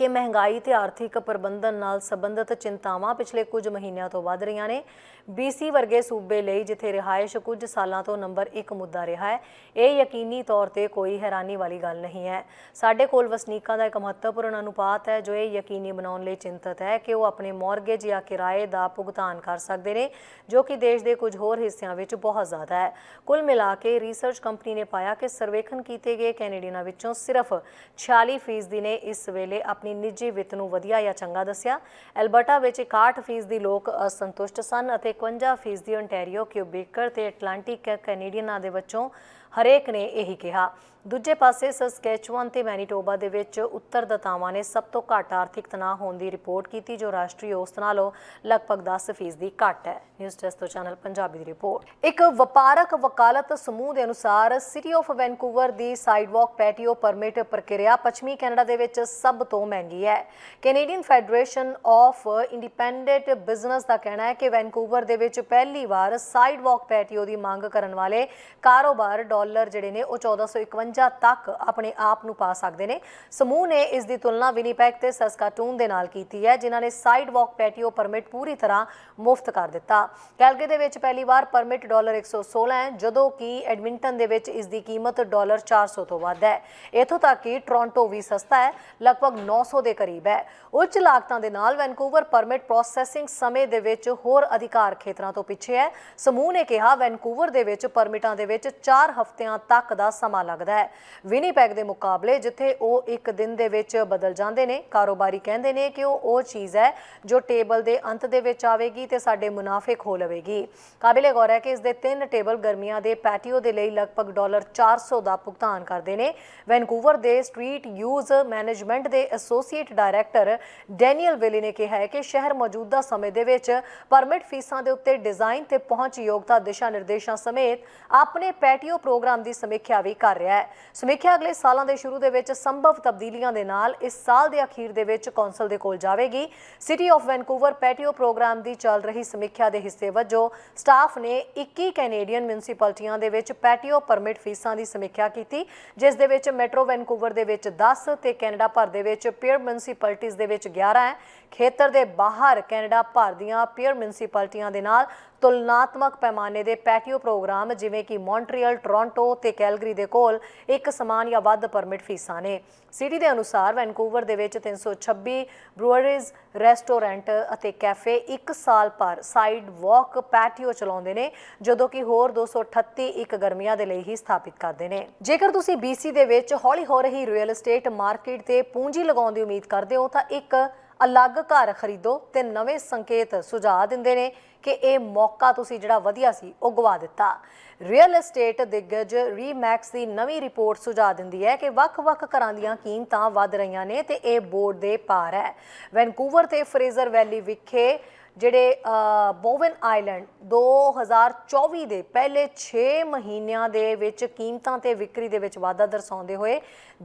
ਕਿ ਮਹਿੰਗਾਈ ਤੇ ਆਰਥਿਕ ਪ੍ਰਬੰਧਨ ਨਾਲ ਸੰਬੰਧਿਤ ਚਿੰਤਾਵਾਂ ਪਿਛਲੇ ਕੁਝ ਮਹੀਨਿਆਂ ਤੋਂ ਵੱਧ ਰਹੀਆਂ ਨੇ। BC ਵਰਗੇ ਸੂਬੇ ਲਈ ਜਿੱਥੇ ਰਿਹਾਇਸ਼ ਕੁਝ ਸਾਲਾਂ ਤੋਂ ਨੰਬਰ 1 ਮੁੱਦਾ ਰਿਹਾ ਹੈ, ਇਹ ਯਕੀਨੀ ਤੌਰ ਤੇ ਕੋਈ ਹੈਰਾਨੀ ਵਾਲੀ ਗੱਲ ਨਹੀਂ ਹੈ। ਸਾਡੇ ਕੋਲ ਵਸਨੀਕਾਂ ਦਾ ਇੱਕ ਮਹੱਤਵਪੂਰਨ ਅਨੁਪਾਤ ਹੈ, ਜੋ ਇਹ ਯਕੀਨੀ ਬਣਾਉਣ ਲਈ ਚਿੰਤਤ ਹੈ ਕਿ ਉਹ ਆਪਣੇ ਮੌਰਗੇਜ ਜਾਂ ਕਿਰਾਏ ਦਾ ਭੁਗਤਾਨ ਕਰ ਸਕਦੇ ਨੇ, ਜੋ ਕਿ ਦੇਸ਼ ਦੇ ਕੁਝ ਹੋਰ ਹਿੱਸਿਆਂ ਵਿੱਚ ਬਹੁਤ ਜ਼ਿਆਦਾ ਹੈ। ਕੁੱਲ ਮਿਲਾ ਕੇ ਰਿਸਰਚ ਕੰਪਨੀ ਨੇ ਪਾਇਆ ਕਿ ਸਰਵੇਖਣ ਕੀਤੇ ਗਏ ਕੈਨੇਡੀਅਨਾਂ ਵਿੱਚੋਂ ਸਿਰਫ 46% ਨੇ ਇਸ ਵੇਲੇ ਆਪਣੀ ਨਿੱਜੀ ਵਿੱਤ ਨੂੰ ਵਧੀਆ ਜਾਂ ਚੰਗਾ ਦੱਸਿਆ। ਐਲਬਰਟਾ ਵਿੱਚ 61% ਦੀ ਲੋਕ ਅਸੰਤੁਸ਼ਟ ਸਨ ਅਤੇ 51% ਦੀ ontario ਕਿਊਬੇਕਰ ਤੇ ਐਟਲਾਂਟਿਕ ਕੈਨੇਡੀਅਨਾਂ ਦੇ ਵਿੱਚੋਂ ਹਰੇਕ ਨੇ ਇਹੀ ਕਿਹਾ। ਦੂਜੇ ਪਾਸੇ ਸਸਕੈਚੁਅਨ ਤੇ ਮੈਨੀਟੋਬਾ ਦੇ ਵਿੱਚ ਉੱਤਰ ਉੱਤਰਦਾਤਾਵਾਂ ਨੇ ਸਭ ਤੋਂ ਘੱਟ ਆਰਥਿਕ ਤਣਾਅ ਹੋਣ ਦੀ ਰਿਪੋਰਟ ਕੀਤੀ, ਜੋ ਰਾਸ਼ਟਰੀ ਔਸਤ ਨਾਲੋਂ ਲਗਭਗ 10% ਦੀ ਘੱਟ ਹੈ। ਨਿਊਜ਼ ਡੈਸਕ ਤੋਂ ਚੈਨਲ ਪੰਜਾਬੀ ਦੀ ਰਿਪੋਰਟ। ਇੱਕ ਵਪਾਰਕ ਵਕਾਲਤ ਸਮੂਹ ਦੇ ਅਨੁਸਾਰ ਸਿਟੀ ਆਫ ਵੈਨਕੂਵਰ ਦੀ ਸਾਈਡਵਾਕ ਪੈਟੀਓ ਪਰਮਿਟ ਪ੍ਰਕਿਰਿਆ ਪੱਛਮੀ ਕੈਨੇਡਾ ਦੇ ਵਿੱਚ ਸਭ ਤੋਂ ਮਹਿੰਗੀ ਹੈ। Canadian federation of independent business ਦਾ ਕਹਿਣਾ ਹੈ ਕਿ ਵੈਨਕੂਵਰ ਦੇ ਵਿੱਚ ਪਹਿਲੀ ਵਾਰ ਸਾਈਡਵਾਕ ਪੈਟੀਓ ਦੀ ਮੰਗ ਕਰਨ ਵਾਲੇ ਕਾਰੋਬਾਰ ਡਾਲਰ ਜਿਹੜੇ ਨੇ ਉਹ 1451 ਤੱਕ ਆਪਣੇ ਆਪ ਨੂੰ ਪਾ ਸਕਦੇ ਨੇ। ਸਮੂਹ ਨੇ ਇਸ ਦੀ ਤੁਲਨਾ ਵਿਨੀਪੈਗ ਤੇ ਸਸਕਾਟੂਨ ਦੇ ਨਾਲ ਕੀਤੀ ਹੈ, ਜਿਨ੍ਹਾਂ ਨੇ ਸਾਈਡਵਾਕ ਪੈਟੀਓ ਪਰਮਿਟ ਪੂਰੀ ਤਰ੍ਹਾਂ ਮੁਫਤ ਕਰ ਦਿੱਤਾ। ਕੈਲਗਰੀ ਦੇ ਵਿੱਚ ਪਹਿਲੀ ਵਾਰ ਪਰਮਿਟ ਡਾਲਰ 116 ਹੈ, ਜਦੋਂ ਕਿ ਐਡਮਿੰਟਨ ਦੇ ਵਿੱਚ ਇਸ ਦੀ ਕੀਮਤ ਡਾਲਰ 400 ਤੋਂ ਵੱਧ ਹੈ। ਇਥੋਂ ਤੱਕ ਕਿ ਟੋਰਾਂਟੋ ਵੀ ਸਸਤਾ ਹੈ, ਲਗਭਗ 900 ਦੇ ਕਰੀਬ ਹੈ। ਉੱਚ ਲਾਗਤਾਂ ਦੇ ਨਾਲ ਵੈਨਕੂਵਰ ਪਰਮਿਟ ਪ੍ਰੋਸੈਸਿੰਗ ਸਮੇਂ ਦੇ ਵਿੱਚ ਹੋਰ ਅਧਿਕਾਰ ਖੇਤਰਾਂ ਤੋਂ ਪਿੱਛੇ ਹੈ। ਸਮੂਹ ਨੇ ਕਿਹਾ, ਵੈਨਕੂਵਰ ਦੇ ਵਿੱਚ ਪਰਮਿਟਾਂ ਦੇ ਵਿੱਚ 4 ਹਫ਼ਤਿਆਂ ਤੱਕ ਦਾ ਸਮਾਂ ਲੱਗਦਾ ਹੈ। ਵਿਨੀਪੈਗ ਦੇ ਮੁਕਾਬਲੇ ਜਿੱਥੇ ਉਹ ਇੱਕ ਦਿਨ ਦੇ ਵਿੱਚ ਬਦਲ ਜਾਂਦੇ ਨੇ, ਕਾਰੋਬਾਰੀ ਕਹਿੰਦੇ ਨੇ ਕਿ ਉਹ ਉਹ ਚੀਜ਼ ਹੈ ਜੋ ਟੇਬਲ ਦੇ ਅੰਤ ਦੇ ਵਿੱਚ ਆਵੇਗੀ ਤੇ ਸਾਡੇ ਮੁਨਾਫੇ ਖੋ ਲਵੇਗੀ। ਕਾਬਿਲੇ ਗੌਰ ਹੈ ਕਿ ਇਸ ਦੇ ਤਿੰਨ ਟੇਬਲ ਗਰਮੀਆਂ ਦੇ ਪੈਟੀਓ ਦੇ ਲਈ ਲਗਭਗ ਡਾਲਰ 400 ਦਾ ਭੁਗਤਾਨ ਕਰਦੇ ਨੇ। ਵੈਨਕੂਵਰ ਦੇ ਸਟਰੀਟ ਯੂਜ਼ ਮੈਨੇਜਮੈਂਟ ਦੇ ਐਸੋਸੀਏਟ ਡਾਇਰੈਕਟਰ ਡੈਨੀਅਲ ਵਿਲੀ ਨੇ ਕਿਹਾ ਹੈ ਕਿ ਸ਼ਹਿਰ ਮੌਜੂਦਾ ਸਮੇਂ ਦੇ ਵਿੱਚ ਪਰਮਿਟ ਫੀਸਾਂ ਦੇ ਉੱਤੇ ਡਿਜ਼ਾਈਨ ਤੇ ਪਹੁੰਚ ਯੋਗਤਾ ਦਿਸ਼ਾ ਨਿਰਦੇਸ਼ਾਂ ਸਮੇਤ ਆਪਣੇ ਪੈਟੀਓ ਪ੍ਰੋ ਪ੍ਰੋਗਰਾਮ ਦੀ ਸਮੀਖਿਆ ਵੀ ਕਰ ਰਿਹਾ ਹੈ। ਸਮੀਖਿਆ ਅਗਲੇ ਸਾਲਾਂ ਦੇ ਸ਼ੁਰੂ ਦੇ ਵਿੱਚ ਸੰਭਵ ਤਬਦੀਲੀਆਂ ਦੇ ਨਾਲ ਇਸ ਸਾਲ ਦੇ ਅਖੀਰ ਦੇ ਵਿੱਚ ਕੌਂਸਲ ਦੇ ਕੋਲ ਜਾਵੇਗੀ। City of Vancouver patio program ਦੀ ਚੱਲ ਰਹੀ ਸਮੀਖਿਆ ਦੇ ਹਿੱਸੇ ਵਜੋਂ ਸਟਾਫ ਨੇ 21 ਕੈਨੇਡੀਅਨ ਮਿਊਨਿਸਪੈਲਿਟੀਆਂ ਦੇ ਵਿੱਚ ਪੈਟੀਓ ਪਰਮਿਟ ਫੀਸਾਂ ਦੀ ਸਮੀਖਿਆ ਕੀਤੀ, ਜਿਸ ਦੇ ਵਿੱਚ ਮੈਟਰੋ ਵੈਨਕੂਵਰ ਦੇ ਵਿੱਚ 10 ਤੇ ਕੈਨੇਡਾ ਭਰ ਦੇ ਵਿੱਚ ਪੀਅਰ ਮਿਊਨਿਸਪੈਲਿਟੀਆਂ ਦੇ ਵਿੱਚ 11 ਹੈ। ਖੇਤਰ ਦੇ ਬਾਹਰ ਕੈਨੇਡਾ ਭਰ ਦੀਆਂ ਪੀਅਰ ਮਿਊਨਿਸਪੈਲਿਟੀਆਂ ਦੇ ਨਾਲ ਤੁਲਨਾਤਮਕ ਪੈਮਾਨੇ ਦੇ ਪੈਟੀਓ ਪ੍ਰੋਗਰਾਮ, ਜਿਵੇਂ ਕਿ ਮੌਂਟਰੀਅਲ, ਟੋਰਾਂਟੋ ਤੇ ਕੈਲਗਰੀ ਦੇ ਕੋਲ ਇੱਕ ਸਮਾਨ ਜਾਂ ਵੱਧ ਪਰਮਿਟ ਫੀਸਾਂ ਨੇ। ਸਿਟੀ ਦੇ ਅਨੁਸਾਰ ਵੈਨਕੂਵਰ ਦੇ ਵਿੱਚ 326 ਬਰੂਅਰੀਜ਼, ਰੈਸਟੋਰੈਂਟ ਅਤੇ ਕੈਫੇ ਇੱਕ ਸਾਲ ਭਰ ਸਾਈਡ ਵਾਕ ਪੈਟੀਓ ਚਲਾਉਂਦੇ ਨੇ, ਜਦੋਂ ਕਿ ਹੋਰ 238 ਇੱਕ ਗਰਮੀਆਂ ਦੇ ਲਈ ਹੀ ਸਥਾਪਿਤ ਕਰਦੇ ਨੇ। ਜੇਕਰ ਤੁਸੀਂ BC ਦੇ ਵਿੱਚ ਹੌਲੀ ਹੋ ਰਹੀ ਰੀਅਲ ਏਸਟੇਟ ਮਾਰਕੀਟ ਤੇ ਪੂੰਜੀ ਲਗਾਉਣ ਦੀ ਉਮੀਦ ਕਰਦੇ ਹੋ, ਤਾਂ ਇੱਕ ਅਲੱਗ ਘਰ ਖਰੀਦੋ ਤੇ ਨਵੇਂ ਸੰਕੇਤ ਸੁਝਾਅ ਦਿੰਦੇ ਨੇ ਕਿ ਇਹ ਮੌਕਾ ਤੁਸੀਂ ਜਿਹੜਾ ਵਧੀਆ ਸੀ, ਉਹ ਗਵਾ ਦਿੱਤਾ। ਰੀਅਲ ਏਸਟੇਟ ਦਿੱਗਜ ਰੀਮੈਕਸ ਦੀ ਨਵੀਂ ਰਿਪੋਰਟ ਸੁਝਾਅ ਦਿੰਦੀ ਹੈ ਕਿ ਵੱਖ-ਵੱਖ ਘਰਾਂ ਦੀਆਂ ਕੀਮਤਾਂ ਵੱਧ ਰਹੀਆਂ ਨੇ ਤੇ ਇਹ ਬੋਰਡ ਦੇ ਪਾਰ ਹੈ। ਵੈਨਕੂਵਰ ਤੇ ਫਰੇਜ਼ਰ ਵੈਲੀ ਵਿਖੇ ਜਿਹੜੇ ਬੋਵਨ ਆਈਲੈਂਡ 2024 ਦੇ ਪਹਿਲੇ 6 ਮਹੀਨਿਆਂ ਦੇ ਵਿੱਚ ਕੀਮਤਾਂ ਤੇ ਵਿਕਰੀ ਦੇ ਵਿੱਚ ਵਾਧਾ ਦਰਸਾਉਂਦੇ ਹੋਏ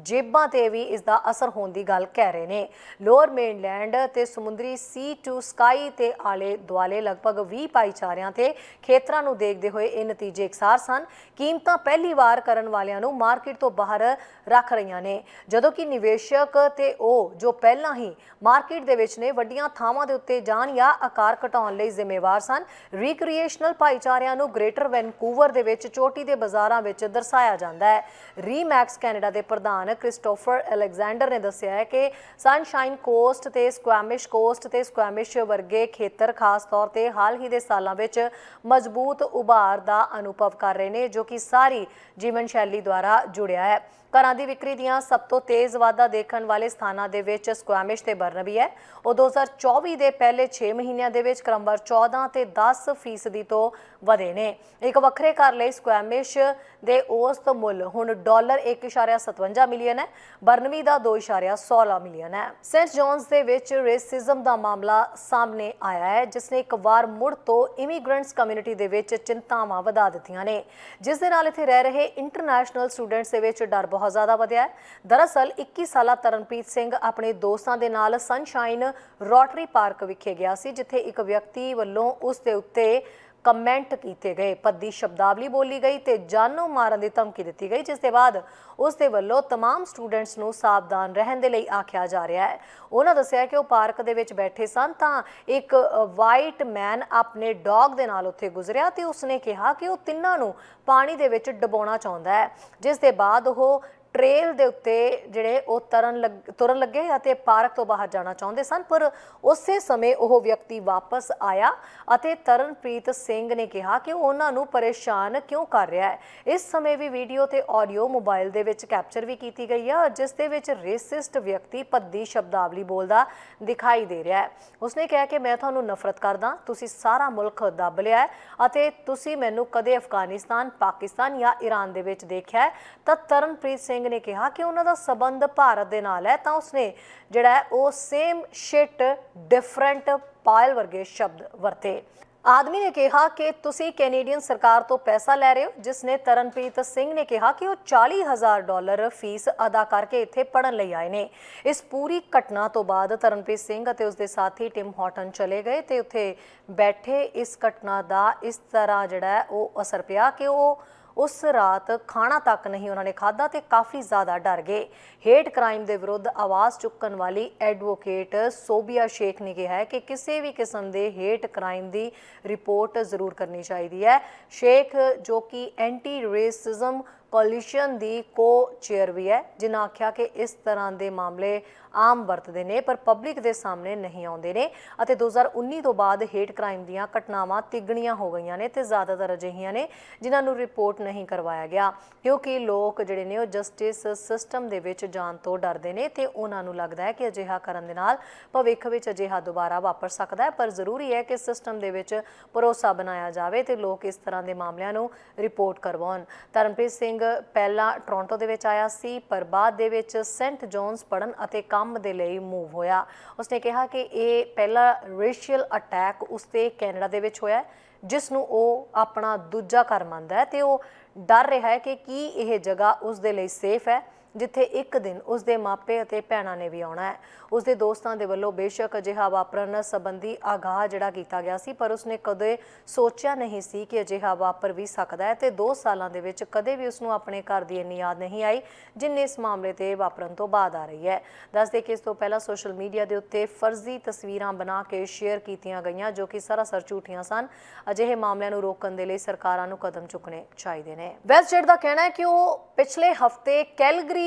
ਜੇਬਾਂ ਤੇ ਵੀ ਇਸ ਦਾ ਅਸਰ ਹੋਣ ਦੀ ਗੱਲ ਕਹਿ ਰਹੇ ਨੇ। ਲੋਅਰ ਮੇਨਲੈਂਡ ਤੇ ਸਮੁੰਦਰੀ ਸੀ ਟੂ ਸਕਾਈ ਤੇ ਆਲੇ ਦੁਆਲੇ ਲਗਭਗ 20 ਭਾਈਚਾਰਿਆਂ ਤੇ ਖੇਤਰਾਂ ਨੂੰ ਦੇਖਦੇ ਹੋਏ ਇਹ ਨਤੀਜੇ ਇਕਸਾਰ ਸਨ। ਕੀਮਤਾਂ ਪਹਿਲੀ ਵਾਰ ਕਰਨ ਵਾਲਿਆਂ ਨੂੰ ਮਾਰਕੀਟ ਤੋਂ ਬਾਹਰ ਰੱਖ ਰਹੀਆਂ ਨੇ। ਜਦੋਂ ਕਿ ਨਿਵੇਸ਼ਕ ਤੇ ਉਹ ਜੋ ਪਹਿਲਾਂ ਹੀ ਮਾਰਕੀਟ ਦੇ ਵਿੱਚ ਨੇ, ਵੱਡੀਆਂ ਥਾਵਾਂ ਦੇ ਉੱਤੇ ਜਾਣ ਜਾਂ ਆਕਾਰ ਘਟਾਉਣ ਲਈ ਜ਼ਿੰਮੇਵਾਰ ਸਨ। ਰੀਕ੍ਰੀਏਸ਼ਨਲ ਭਾਈਚਾਰਿਆਂ ਨੂੰ ਗ੍ਰੇਟਰ ਵੈਨਕੂਵਰ ਦੇ ਵਿੱਚ ਚੋਟੀ ਦੇ ਬਾਜ਼ਾਰਾਂ ਵਿੱਚ ਦਰਸਾਇਆ ਜਾਂਦਾ ਹੈ। ਰੀਮੈਕਸ ਕੈਨੇਡਾ ਦੇ ਪ੍ਰਧਾਨ ਕ੍ਰਿਸਟੋਫਰ ਅਲੈਗਜ਼ੈਂਡਰ ਨੇ ਦੱਸਿਆ ਹੈ ਕਿ ਸਨਸ਼ਾਈਨ ਕੋਸਟ ਤੇ ਸਕੁਐਮਿਸ਼ ਕੋਸਟ ਤੇ ਸਕੁਐਮਿਸ਼ ਵਰਗੇ ਖੇਤਰ ਖਾਸ ਤੌਰ ਤੇ ਹਾਲ ਹੀ ਦੇ ਸਾਲਾਂ ਵਿੱਚ ਮਜ਼ਬੂਤ ਉਭਾਰ ਦਾ ਅਨੁਭਵ ਕਰ ਰਹੇ ਨੇ, ਜੋ ਕਿ ਸਾਰੀ ਜੀਵਨ ਸ਼ੈਲੀ ਦੁਆਰਾ ਜੁੜਿਆ ਹੈ। ਘਰਾਂ ਦੀ ਵਿਕਰੀ ਦੀਆਂ ਸਭ ਤੋਂ ਤੇਜ਼ ਵਾਧਾ ਦੇਖਣ ਵਾਲੇ ਸਥਾਨਾਂ ਦੇ ਵਿੱਚ ਸਕੁਐਮਿਸ਼ ਤੇ ਬਰਨਬੀ ਹੈ। ਉਹ 2024 ਦੇ ਪਹਿਲੇ 6 ਮਹੀਨਿਆਂ ਦੇ ਵਿੱਚ ਕ੍ਰਮਵਾਰ 14 ਤੇ 10 ਫੀਸਦੀ ਤੋਂ ਵਧੇ ਨੇ। ਇੱਕ ਵੱਖਰੇ ਘਰ ਲਈ ਸਕੁਐਮਿਸ਼ ਦੇ ਔਸਤ ਮੁੱਲ ਹੁਣ ਡਾਲਰ 1.57 ਮਿਲੀਅਨ ਹੈ ਬਰਨਬੀ ਦਾ 2.16 ਮਿਲੀਅਨ ਹੈ। ਸੈਂਟ ਜੌਨਸ ਦੇ ਵਿੱਚ ਰੇਸਿਜ਼ਮ ਦਾ ਮਾਮਲਾ ਸਾਹਮਣੇ ਆਇਆ ਹੈ, ਜਿਸ ਨੇ ਇੱਕ ਵਾਰ ਮੁੜ ਤੋਂ ਇਮੀਗ੍ਰੈਂਟਸ ਕਮਿਊਨਿਟੀ ਦੇ ਵਿੱਚ ਚਿੰਤਾਵਾਂ ਵਧਾ ਦਿੱਤੀਆਂ ਨੇ। ਜਿਸ ਦੇ ਨਾਲ ਇੱਥੇ ਰਹਿ ਰਹੇ ਇੰਟਰਨੈਸ਼ਨਲ ਸਟੂਡੈਂਟਸ ਦੇ ਵਿੱਚ ਡਰ ਬਹੁਤ ਜ਼ਿਆਦਾ ਵਧਿਆ ਹੈ ਦਰਅਸਲ 21 ਸਾਲਾ ਤਰਨਪ੍ਰੀਤ ਸਿੰਘ ਆਪਣੇ ਦੋਸਤਾਂ ਦੇ ਨਾਲ ਸਨਸ਼ਾਈਨ ਰੋਟਰੀ ਪਾਰਕ ਵਿਖੇ ਗਿਆ ਸੀ ਜਿੱਥੇ ਇੱਕ ਵਿਅਕਤੀ ਵੱਲੋਂ ਉਸ ਦੇ ਉੱਤੇ ਕਮੈਂਟ ਕੀਤੇ ਗਏ ਪੱਦੀ ਸ਼ਬਦਾਵਲੀ ਬੋਲੀ ਗਈ ਤੇ ਜਾਨੋਂ ਮਾਰਨ ਦੀ ਧਮਕੀ ਦਿੱਤੀ ਗਈ ਜਿਸ ਦੇ ਬਾਅਦ ਉਸ ਦੇ ਵੱਲੋਂ तमाम ਸਟੂਡੈਂਟਸ ਨੂੰ ਸਾਵਧਾਨ ਰਹਿਣ ਦੇ ਲਈ ਆਖਿਆ ਜਾ ਰਿਹਾ ਹੈ ਉਹਨਾਂ ਦੱਸਿਆ ਕਿ ਉਹ ਪਾਰਕ ਦੇ ਵਿੱਚ ਬੈਠੇ ਸਨ ਤਾਂ ਇੱਕ ਵਾਈਟ ਮੈਨ ਆਪਣੇ ਡੌਗ ਦੇ ਨਾਲ ਉੱਥੇ ਗੁਜ਼ਰਿਆ ਤੇ ਉਸਨੇ ਕਿਹਾ ਕਿ ਉਹ ਤਿੰਨਾਂ ਨੂੰ ਪਾਣੀ ਦੇ ਵਿੱਚ ਡੁਬੋਣਾ ਚਾਹੁੰਦਾ ਹੈ ਜਿਸ ਦੇ ਬਾਅਦ ਉਹ ਟ੍ਰੇਲ ਦੇ ਉੱਤੇ ਜਿਹੜੇ ਉਹ ਤਰਨ ਲੱਗ- ਤੁਰਨ ਲੱਗੇ ਅਤੇ ਪਾਰਕ ਤੋਂ ਬਾਹਰ ਜਾਣਾ ਚਾਹੁੰਦੇ ਸਨ, ਪਰ ਉਸੇ ਸਮੇਂ ਉਹ ਵਿਅਕਤੀ ਵਾਪਸ ਆਇਆ ਅਤੇ ਤਰਨਪ੍ਰੀਤ ਸਿੰਘ ਨੇ ਕਿਹਾ ਕਿ ਉਹ ਉਹਨਾਂ ਨੂੰ ਪਰੇਸ਼ਾਨ ਕਿਉਂ ਕਰ ਰਿਹਾ ਹੈ। ਇਸ ਸਮੇਂ ਵੀ ਵੀਡੀਓ ਤੇ ਆਡੀਓ ਮੋਬਾਈਲ ਦੇ ਵਿੱਚ ਕੈਪਚਰ ਵੀ ਕੀਤੀ ਗਈ ਹੈ ਜਿਸ ਦੇ ਵਿੱਚ ਰੇਸਿਸਟ ਵਿਅਕਤੀ ਭੱਦੀ ਸ਼ਬਦਾਵਲੀ ਬੋਲਦਾ ਦਿਖਾਈ ਦੇ ਰਿਹਾ ਹੈ। ਉਸਨੇ ਕਿਹਾ ਕਿ ਮੈਂ ਤੁਹਾਨੂੰ ਨਫ਼ਰਤ ਕਰਦਾ, ਤੁਸੀਂ ਸਾਰਾ ਮੁਲਕ ਦੱਬ ਲਿਆ ਹੈ ਅਤੇ ਤੁਸੀਂ ਮੈਨੂੰ ਕਦੇ ਅਫਗਾਨਿਸਤਾਨ, ਪਾਕਿਸਤਾਨ ਜਾਂ ਈਰਾਨ ਦੇ ਵਿੱਚ ਦੇਖਿਆ ਤਾਂ ਤਰਨਪ੍ਰੀਤ ਸਿੰਘ ਨੇ ਕਿਹਾ ਕਿ ਉਹਨਾਂ ਦਾ ਸਬੰਧ ਭਾਰਤ ਦੇ ਨਾਲ ਹੈ, ਤਾਂ ਉਸਨੇ ਜਿਹੜਾ ਉਹ ਸੇਮ ਸ਼ਿਟ ਡਿਫਰੈਂਟ ਪਾਇਲ ਵਰਗੇ ਸ਼ਬਦ ਵਰਤੇ। ਆਦਮੀ ਨੇ ਕਿਹਾ ਕਿ ਤੁਸੀਂ ਕੈਨੇਡੀਅਨ ਸਰਕਾਰ ਤੋਂ ਪੈਸਾ ਲੈ ਰਹੇ ਹੋ, ਜਿਸ ਨੇ ਤਰਨਪ੍ਰੀਤ ਸਿੰਘ ਨੇ ਕਿਹਾ ਕਿ ਉਹ 40000 ਡਾਲਰ ਫੀਸ ਅਦਾ ਕਰਕੇ ਇੱਥੇ ਪੜਨ ਲਈ ਆਏ ਨੇ। ਇਸ ਪੂਰੀ ਘਟਨਾ ਤੋਂ ਬਾਅਦ ਤਰਨਪ੍ਰੀਤ ਸਿੰਘ ਅਤੇ ਉਸ ਦੇ ਸਾਥੀ ਟਿਮ ਹਾਟਨ ਚਲੇ ਗਏ ਤੇ ਉੱਥੇ ਬੈਠੇ। ਇਸ ਘਟਨਾ ਦਾ ਇਸ ਤਰ੍ਹਾਂ ਜਿਹੜਾ ਉਹ ਅਸਰ ਪਿਆ ਕਿ ਉਹ ਉਸ ਰਾਤ ਖਾਣਾ ਤੱਕ ਨਹੀਂ ਉਹਨਾਂ ਨੇ ਖਾਦਾ ਤੇ ਕਾਫੀ ਜ਼ਿਆਦਾ ਡਰ ਗਏ। ਹੇਟ ਕ੍ਰਾਈਮ ਦੇ ਵਿਰੁੱਧ ਆਵਾਜ਼ ਚੁੱਕਣ ਵਾਲੀ ਐਡਵੋਕੇਟ ਸੋਬੀਆ ਸ਼ੇਖ ਨੇ ਕਿਹਾ ਹੈ ਕਿ ਕਿਸੇ ਵੀ ਕਿਸਮ ਦੇ ਹੇਟ ਕ੍ਰਾਈਮ ਦੀ ਰਿਪੋਰਟ ਜ਼ਰੂਰ ਕਰਨੀ ਚਾਹੀਦੀ ਹੈ। ਸ਼ੇਖ ਜੋ ਕਿ ਐਂਟੀ ਰੇਸਿਜ਼ਮ ਕੋਲੀਸ਼ਨ ਦੀ ਕੋ ਚੇਅਰ ਵੀ ਹੈ, ਜਿਨ੍ਹਾਂ ਆਖਿਆ ਕਿ ਇਸ ਤਰ੍ਹਾਂ ਦੇ ਮਾਮਲੇ ਆਮ ਵਰਤਦੇ ਨੇ, ਪਰ ਪਬਲਿਕ ਦੇ ਸਾਹਮਣੇ ਨਹੀਂ ਆਉਂਦੇ ਨੇ। ਅਤੇ 2019 ਤੋਂ ਬਾਅਦ ਹੇਟ ਕ੍ਰਾਈਮ ਦੀਆਂ ਘਟਨਾਵਾਂ ਤਿੱਗਣੀਆਂ ਹੋ ਗਈਆਂ ਨੇ ਤੇ ਜ਼ਿਆਦਾਤਰ ਅਜਿਹੀਆਂ ਨੇ, ਜਿਨ੍ਹਾਂ ਨੂੰ ਰਿਪੋਰਟ ਨਹੀਂ ਕਰਵਾਇਆ ਗਿਆ। ਕਿਉਂਕਿ ਲੋਕ ਜਿਹੜੇ ਨੇ, ਉਹ ਜਸਟਿਸ ਸਿਸਟਮ ਦੇ ਵਿੱਚ ਜਾਣ ਤੋਂ ਡਰਦੇ ਨੇ ਤੇ ਉਹਨਾਂ ਨੂੰ ਲੱਗਦਾ ਹੈ ਕਿ ਅਜਿਹਾ ਕਰਨ ਦੇ ਨਾਲ ਭਵਿੱਖ ਵਿੱਚ ਅਜਿਹਾ ਦੁਬਾਰਾ ਵਾਪਰ ਸਕਦਾ ਹੈ। ਪਰ ਜ਼ਰੂਰੀ ਹੈ ਕਿ ਸਿਸਟਮ ਦੇ ਵਿੱਚ ਭਰੋਸਾ ਬਣਾਇਆ ਜਾਵੇ ਤੇ ਲੋਕ ਇਸ ਤਰ੍ਹਾਂ ਦੇ ਮਾਮਲਿਆਂ ਨੂੰ ਰਿਪੋਰਟ ਕਰਵਾਉਣ। ਧਰਮਪ੍ਰੀਤ ਸਿੰਘ ਪਹਿਲਾਂ ਟੋਰਾਂਟੋ ਦੇ ਵਿੱਚ ਆਇਆ ਸੀ, ਪਰ ਬਾਅਦ ਦੇ ਵਿੱਚ ਸੈਂਟ ਜੌਨਸ ਪੜਨ ਅਤੇ ਕੰਮ ਦੇ ਲਈ ਮੂਵ ਹੋਇਆ। ਉਸਨੇ ਕਿਹਾ ਕਿ ਇਹ ਪਹਿਲਾ ਰੇਸ਼ੀਅਲ ਅਟੈਕ ਉਸਤੇ ਕੈਨੇਡਾ ਦੇ ਵਿੱਚ ਹੋਇਆ ਜਿਸ ਨੂੰ ਉਹ ਆਪਣਾ ਦੂਜਾ ਘਰ ਮੰਨਦਾ ਹੈ ਤੇ ਉਹ ਡਰ ਰਿਹਾ ਹੈ ਕਿ ਕੀ ਇਹ ਜਗ੍ਹਾ ਉਸ ਦੇ ਲਈ ਸੇਫ ਹੈ। ਜਿੱਥੇ ਇੱਕ ਦਿਨ ਉਸ ਦੇ ਮਾਪੇ ਅਤੇ ਭੈਣਾਂ ਨੇ ਵੀ ਆਉਣਾ ਹੈ। ਉਸ ਦੇ ਦੋਸਤਾਂ ਦੇ ਵੱਲੋਂ ਬੇਸ਼ੱਕ ਅਜਿਹਾ ਵਾਪਰਨ ਸੰਬੰਧੀ ਆਗਾਹ ਜਿਹੜਾ ਕੀਤਾ ਗਿਆ ਸੀ, ਪਰ ਉਸਨੇ ਕਦੇ ਸੋਚਿਆ ਨਹੀਂ ਸੀ ਕਿ ਅਜਿਹਾ ਵਾਪਰ ਵੀ ਸਕਦਾ ਹੈ ਤੇ 2 ਸਾਲਾਂ ਦੇ ਵਿੱਚ ਕਦੇ ਵੀ ਉਸਨੂੰ ਆਪਣੇ ਘਰ ਦੀ ਇੰਨੀ ਯਾਦ ਨਹੀਂ ਆਈ, ਜਿੰਨੇ ਇਸ ਮਾਮਲੇ ਤੇ ਵਾਪਰਨ ਤੋਂ ਬਾਅਦ ਆ ਰਹੀ ਹੈ। ਦੱਸ ਦੇ ਕਿ ਇਸ ਤੋਂ ਪਹਿਲਾਂ ਸੋਸ਼ਲ ਮੀਡੀਆ ਦੇ ਉੱਤੇ ਫਰਜ਼ੀ ਤਸਵੀਰਾਂ ਬਣਾ ਕੇ ਸ਼ੇਅਰ ਕੀਤੀਆਂ ਗਈਆਂ, ਜੋ ਕਿ ਸਰਾਸਰ ਝੂਠੀਆਂ ਸਨ। ਅਜਿਹੇ ਮਾਮਲਿਆਂ ਨੂੰ ਰੋਕਣ ਦੇ ਲਈ ਸਰਕਾਰਾਂ ਨੂੰ ਕਦਮ ਚੁੱਕਣੇ ਚਾਹੀਦੇ ਨੇ। ਵੈਸਟ ਦਾ ਕਹਿਣਾ ਹੈ ਕਿ ਉਹ ਪਿਛਲੇ ਹਫ਼ਤੇ ਕੈਲਗਰੀ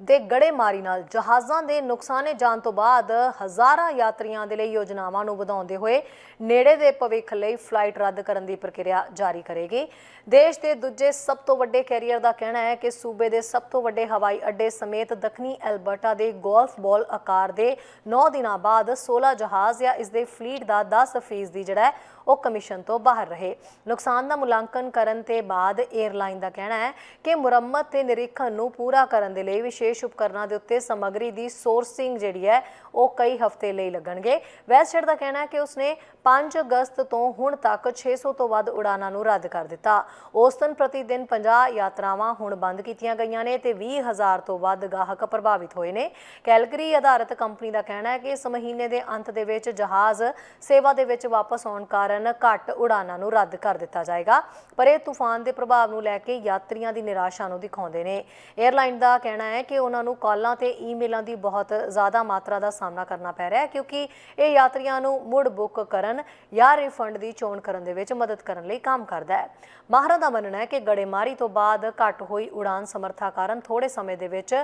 ਦੇ ਗੜੇਮਾਰੀ ਨਾਲ ਜਹਾਜ਼ਾਂ ਦੇ ਨੁਕਸਾਨੇ ਜਾਣ ਤੋਂ ਬਾਅਦ ਹਜ਼ਾਰਾਂ ਯਾਤਰੀਆਂ ਦੇ ਲਈ ਯੋਜਨਾਵਾਂ ਨੂੰ ਵਧਾਉਂਦੇ ਹੋਏ ਨੇੜੇ ਦੇ ਭਵਿੱਖ ਲਈ ਫਲਾਈਟ ਰੱਦ ਕਰਨ ਦੀ ਪ੍ਰਕਿਰਿਆ ਜਾਰੀ ਕਰੇਗੀ। ਦੇਸ਼ ਦੇ ਦੂਜੇ ਸਭ ਤੋਂ ਵੱਡੇ ਕੈਰੀਅਰ ਦਾ ਕਹਿਣਾ ਹੈ ਕਿ ਸੂਬੇ ਦੇ ਸਭ ਤੋਂ ਵੱਡੇ ਹਵਾਈ ਅੱਡੇ ਸਮੇਤ ਦੱਖਣੀ ਐਲਬਰਟਾ ਦੇ ਗੋਲਫ ਬਾਲ ਆਕਾਰ ਦੇ 9 ਦਿਨਾਂ ਬਾਅਦ 16 ਜਹਾਜ਼ ਜਾਂ ਇਸ ਦੇ ਫਲੀਟ ਦਾ 10% ਜਿਹੜਾ ਉਹ ਕਮਿਸ਼ਨ ਤੋਂ ਬਾਹਰ ਰਹੇ। ਨੁਕਸਾਨ ਦਾ ਮੁਲਾਂਕਣ ਕਰਨ ਤੇ ਬਾਅਦ 에ਅਰਲਾਈਨ ਦਾ ਕਹਿਣਾ ਹੈ ਕਿ ਮੁਰੰਮਤ ਤੇ ਨਿਰੀਖਣ ਨੂੰ ਪੂਰਾ ਕਰਨ ਦੇ ਲਈ ਵਿਸ਼ੇਸ਼ ਉਪਕਰਨਾਂ ਦੇ ਉੱਤੇ ਸਮੱਗਰੀ ਦੀ ਸੋਰਸਿੰਗ ਜਿਹੜੀ ਹੈ, ਉਹ ਕਈ ਹਫ਼ਤੇ ਲਈ ਲੱਗਣਗੇ। ਵੈਸਟਜੈਟ ਦਾ ਕਹਿਣਾ ਹੈ ਕਿ ਉਸਨੇ 5 ਅਗਸਤ ਤੋਂ ਹੁਣ ਤੱਕ 600 ਤੋਂ ਵੱਧ ਉਡਾਨਾਂ ਨੂੰ ਰੱਦ ਕਰ ਦਿੱਤਾ। ਔਸਤਨ ਪ੍ਰਤੀ ਦਿਨ 50 ਯਾਤਰਾਵਾਂ ਹੁਣ ਬੰਦ ਕੀਤੀਆਂ ਗਈਆਂ ਨੇ ਤੇ 20000 ਤੋਂ ਵੱਧ ਗਾਹਕ ਪ੍ਰਭਾਵਿਤ ਹੋਏ ਨੇ। ਕੈਲਗਰੀ ਆਧਾਰਿਤ ਕੰਪਨੀ ਦਾ ਕਹਿਣਾ ਹੈ ਕਿ ਇਸ ਮਹੀਨੇ ਦੇ ਅੰਤ ਦੇ ਵਿੱਚ ਜਹਾਜ਼ ਸੇਵਾ ਦੇ ਵਿੱਚ ਵਾਪਸ ਆਉਣ ਕਾਰਨ ਘੱਟ ਉਡਾਨਾਂ ਨੂੰ ਰੱਦ ਕਰ ਦਿੱਤਾ ਜਾਏਗਾ। ਪਰ ਇਹ ਤੂਫਾਨ ਦੇ ਪ੍ਰਭਾਵ ਨੂੰ ਲੈ ਕੇ ਯਾਤਰੀਆਂ ਦੀ ਨਿਰਾਸ਼ਾ ਨੂੰ ਦਿਖਾਉਂਦੇ ਨੇ। 에ਅਰਲਾਈਨ ਦਾ ਕਹਿਣਾ ਹੈ ਕਿ ਉਹਨਾਂ ਨੂੰ ਕਾਲਾਂ ਤੇ ਈਮੇਲਾਂ ਦੀ ਬਹੁਤ ਜ਼ਿਆਦਾ ਮਾਤਰਾ ਦਾ ਸਾਹਮਣਾ ਕਰਨਾ ਪੈ ਰਿਹਾ ਹੈ, ਕਿਉਂਕਿ ਇਹ ਯਾਤਰੀਆਂ ਨੂੰ ਮੁੜ ਬੁੱਕ ਕਰਨ ਜਾਂ ਰਿਫੰਡ ਦੀ ਚੋਣ ਕਰਨ ਦੇ ਵਿੱਚ ਮਦਦ ਕਰਨ ਲਈ ਕੰਮ ਕਰਦਾ ਹੈ। ਮਾਹਰਾਂ ਦਾ ਮੰਨਣਾ ਹੈ ਕਿ ਗੜੇਮਾਰੀ ਤੋਂ ਬਾਅਦ ਘੱਟ ਹੋਈ ਉਡਾਨ ਸਮਰੱਥਾ ਕਾਰਨ ਥੋੜੇ ਸਮੇਂ ਦੇ ਵਿੱਚ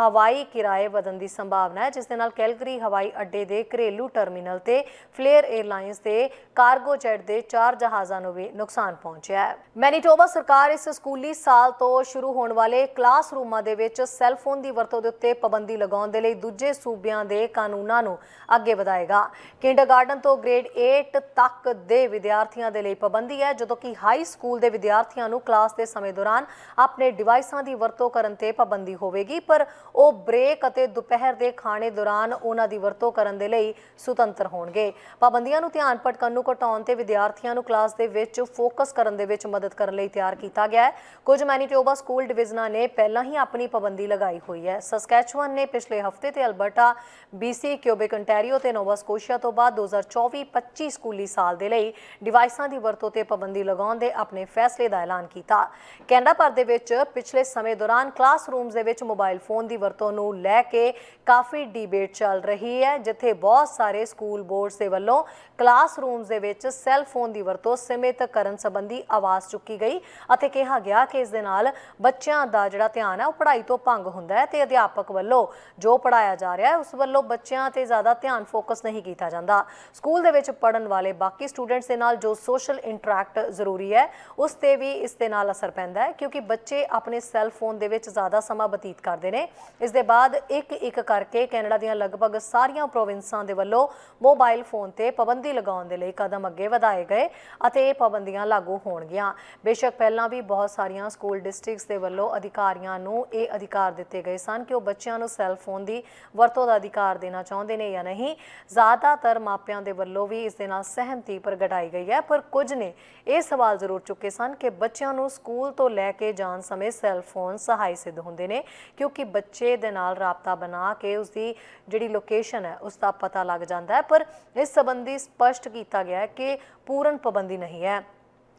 ਹਵਾਈ ਕਿਰਾਏ ਵਧਣ ਦੀ ਸੰਭਾਵਨਾ ਹੈ, ਜਿਸ ਦੇ ਨਾਲ ਕੈਲਗਰੀ ਹਵਾਈ ਅੱਡੇ ਦੇ ਘਰੇਲੂ ਟਰਮੀਨਲ ਤੇ ਫਲੇਅਰ 에ਅਰਲਾਈਨਸ ਦੇ ਕਾਰਗੋ ਜੈਟ ਦੇ ਚਾਰ ਜਹਾਜ਼ਾਂ ਨੂੰ ਵੀ ਨੁਕਸਾਨ ਪਹੁੰਚਿਆ ਹੈ। ਮੈਨੀਟੋਬਾ ਸਰਕਾਰ ਇਸ ਸਕੂਲੀ ਸਾਲ ਤੋਂ ਸ਼ੁਰੂ ਹੋਣ ਵਾਲੇ ਕਲਾਸਰੂਮਾਂ ਦੇ ਵਿੱਚ ਸੈੱਲ ਫੋਨ ਦੀ ਵਰਤੋਂ ਦੇ ਉੱਤੇ ਪਾਬੰਦੀ ਲਗਾਉਣ ਦੇ ਲਈ ਦੂਜੇ ਸੂਬਿਆਂ ਦੇ ਕਾਨੂੰਨਾਂ ਨੂੰ ਅੱਗੇ ਵਧਾਏਗਾ। ਕਿੰਡਰਗਾਰਟਨ ਤੋਂ ਗ੍ਰੇਡ 8 ਤੱਕ ਦੇ ਵਿਦਿਆਰਥੀਆਂ ਦੇ ਲਈ ਪਾਬੰਦੀ ਹੈ, ਜਦੋਂ ਕਿ ਹਾਈ ਸਕੂਲ ਦੇ ਵਿਦਿਆਰਥੀਆਂ ਨੂੰ ਕਲਾਸ ਦੇ ਸਮੇਂ ਦੌਰਾਨ ਆਪਣੇ ਡਿਵਾਈਸਾਂ ਦੀ ਵਰਤੋਂ ਕਰਨ ਤੇ ਪਾਬੰਦੀ ਹੋਵੇਗੀ, ਪਰ ਉਹ ਬ੍ਰੇਕ ਅਤੇ ਦੁਪਹਿਰ ਦੇ ਖਾਣੇ ਦੌਰਾਨ ਉਹਨਾਂ ਦੀ ਵਰਤੋਂ ਕਰਨ ਦੇ ਲਈ ਸੁਤੰਤਰ ਹੋਣਗੇ। ਪਾਬੰਦੀਆਂ ਨੂੰ ਧਿਆਨ ਭਟਕਣ ਨੂੰ ਘਟਾਉਣ ਤੇ ਵਿਦਿਆਰਥੀਆਂ ਨੂੰ ਕਲਾਸ ਦੇ ਵਿੱਚ ਫੋਕਸ ਕਰਨ ਦੇ ਵਿੱਚ ਮਦਦ ਕਰਨ ਲਈ ਤਿਆਰ ਕੀਤਾ ਗਿਆ ਹੈ। ਕੁਝ ਮੈਨੀਟੋਬਾ ਸਕੂਲ ਡਿਵੀਜ਼ਨਾਂ ਨੇ ਪਹਿਲਾਂ ਹੀ ਆਪਣੀ ਪਾਬੰਦੀ ਲਗਾਈ ਹੋਈ ਹੈ। ਸਸਕੈਚੁਅਨ ਨੇ ਪਿਛਲੇ ਹਫ਼ਤੇ ਤੇ ਅਲਬਰਟਾ BC ਕਿਊਬਿਕ ontario ਤੇ ਨੋਵਾ ਸਕੋਸ਼ੀਆ ਤੋਂ ਬਾਅਦ 2024-25 ਸਕੂਲੀ ਸਾਲ ਦੇ ਲਈ ਡਿਵਾਈਸਾਂ ਦੀ ਵਰਤੋਂ ਤੇ ਪਾਬੰਦੀ ਲਗਾਉਣ ਦੇ ਆਪਣੇ ਫੈਸਲੇ ਦਾ ਐਲਾਨ ਕੀਤਾ। ਕੈਨੇਡਾ ਭਰ ਦੇ ਵਿੱਚ ਪਿਛਲੇ ਸਮੇਂ ਦੌਰਾਨ ਕਲਾਸਰੂਮਸ ਦੇ ਵਿੱਚ ਮੋਬਾਈਲ ਫੋਨ ਦੀ ਵਰਤੋਂ ਨੂੰ ਲੈ ਕੇ ਕਾਫੀ ਡਿਬੇਟ ਚੱਲ ਰਹੀ ਹੈ, ਜਿੱਥੇ ਬਹੁਤ ਸਾਰੇ ਸਕੂਲ ਬੋਰਡਸ ਦੇ ਵੱਲੋਂ ਕਲਾਸਰੂਮਸ ਦੇ ਵਿੱਚ ਸੈੱਲ ਫੋਨ ਦੀ ਵਰਤੋਂ ਸੀਮਿਤ ਕਰਨ ਸੰਬੰਧੀ ਆਵਾਜ਼ ਚੁੱਕੀ ਗਈ ਅਤੇ ਕਿਹਾ ਗਿਆ ਕਿ ਇਸ ਦੇ ਨਾਲ ਬੱਚਿਆਂ ਦਾ ਜਿਹੜਾ ਧਿਆਨ ਹੈ ਉਹ ਪੜ੍ਹਾਈ ਤੋਂ ਭੰਗ ਹੁੰਦਾ ਹੈ ਤੇ ਅਧਿਆਪਕ ਵੱਲੋਂ ਜੋ ਪੜਾਇਆ ਜਾ ਰਿਹਾ ਹੈ, ਉਸ ਵੱਲੋਂ ਬੱਚਿਆਂ ਤੇ ਜ਼ਿਆਦਾ ਧਿਆਨ ਫੋਕਸ ਨਹੀਂ ਕੀਤਾ ਜਾਂਦਾ। ਸਕੂਲ ਦੇ ਵਿੱਚ ਪੜਨ ਵਾਲੇ ਬਾਕੀ ਸਟੂਡੈਂਟਸ ਦੇ ਨਾਲ ਜੋ ਸੋਸ਼ਲ ਇੰਟਰੈਕਟ ਜ਼ਰੂਰੀ ਹੈ, ਉਸ ਤੇ ਵੀ ਇਸ ਦੇ ਨਾਲ ਅਸਰ ਪੈਂਦਾ ਹੈ, ਕਿਉਂਕਿ ਬੱਚੇ ਆਪਣੇ ਸੈੱਲ ਫੋਨ ਦੇ ਵਿੱਚ ਜ਼ਿਆਦਾ ਸਮਾਂ ਬਤੀਤ ਕਰਦੇ ਨੇ। ਇਸ ਦੇ ਬਾਅਦ ਇੱਕ ਇੱਕ ਕਰਕੇ ਕੈਨੇਡਾ ਦੀਆਂ ਲਗਭਗ ਸਾਰੀਆਂ ਪ੍ਰੋਵਿੰਸਾਂ ਦੇ ਵੱਲੋਂ ਮੋਬਾਈਲ ਫੋਨ ਤੇ ਪਾਬੰਦੀ ਲਗਾਉਣ ਦੇ ਲਈ ਕਦਮ ਅੱਗੇ ਵਧਾਏ ਗਏ ਅਤੇ ਇਹ ਪਾਬੰਦੀਆਂ ਲਾਗੂ ਹੋਣਗੀਆਂ। ਬੇਸ਼ੱਕ ਪਹਿਲਾਂ ਵੀ ਬਹੁਤ ਸਾਰੀਆਂ ਸਕੂਲ ਡਿਸਟ੍ਰਿਕਟਸ ਦੇ ਵੱਲੋਂ ਅਧਿਕਾਰੀਆਂ ਨੂੰ ਇਹ ਅਧਿਕਾਰ ਦਿੱਤੇ ਗਏ ਸਨ ਕਿ ਉਹ ਬੱਚਿਆਂ ਨੂੰ ਸੈੱਲ ਫੋਨ ਦੀ ਵਰਤੋਂ ਦਾ ਅਧਿਕਾਰ ਦੇਣਾ ਚਾਹੁੰਦੇ ਨੇ ਜਾਂ ਨਹੀਂ। ਜ਼ਿਆਦਾਤਰ ਮਾਪਿਆਂ ਦੇ ਵੱਲੋਂ ਵੀ ਇਸ ਦੇ ਨਾਲ ਸਹਿਮਤੀ ਪ੍ਰਗਟਾਈ ਗਈ ਹੈ, ਪਰ ਕੁਝ ਨੇ ਇਹ ਸਵਾਲ ਜ਼ਰੂਰ ਚੁੱਕੇ ਸਨ ਕਿ ਬੱਚਿਆਂ ਨੂੰ ਸਕੂਲ ਤੋਂ ਲੈ ਕੇ ਜਾਣ ਸਮੇਂ ਸੈੱਲ ਫੋਨ ਸਹਾਈ ਸਿੱਧ ਹੁੰਦੇ ਨੇ, ਕਿਉਂਕਿ ਬੱਚੇ ਦੇ ਨਾਲ ਰਾਬਤਾ ਬਣਾ ਕੇ ਉਸ ਦੀ ਜਿਹੜੀ ਲੋਕੇਸ਼ਨ ਹੈ, ਉਸ ਦਾ ਪਤਾ ਲੱਗ ਜਾਂਦਾ ਹੈ। ਪਰ ਇਸ ਸੰਬੰਧੀ ਸਪਸ਼ਟ ਕੀਤਾ ਗਿਆ ਹੈ ਕਿ ਪੂਰਨ ਪਾਬੰਦੀ ਨਹੀਂ ਹੈ।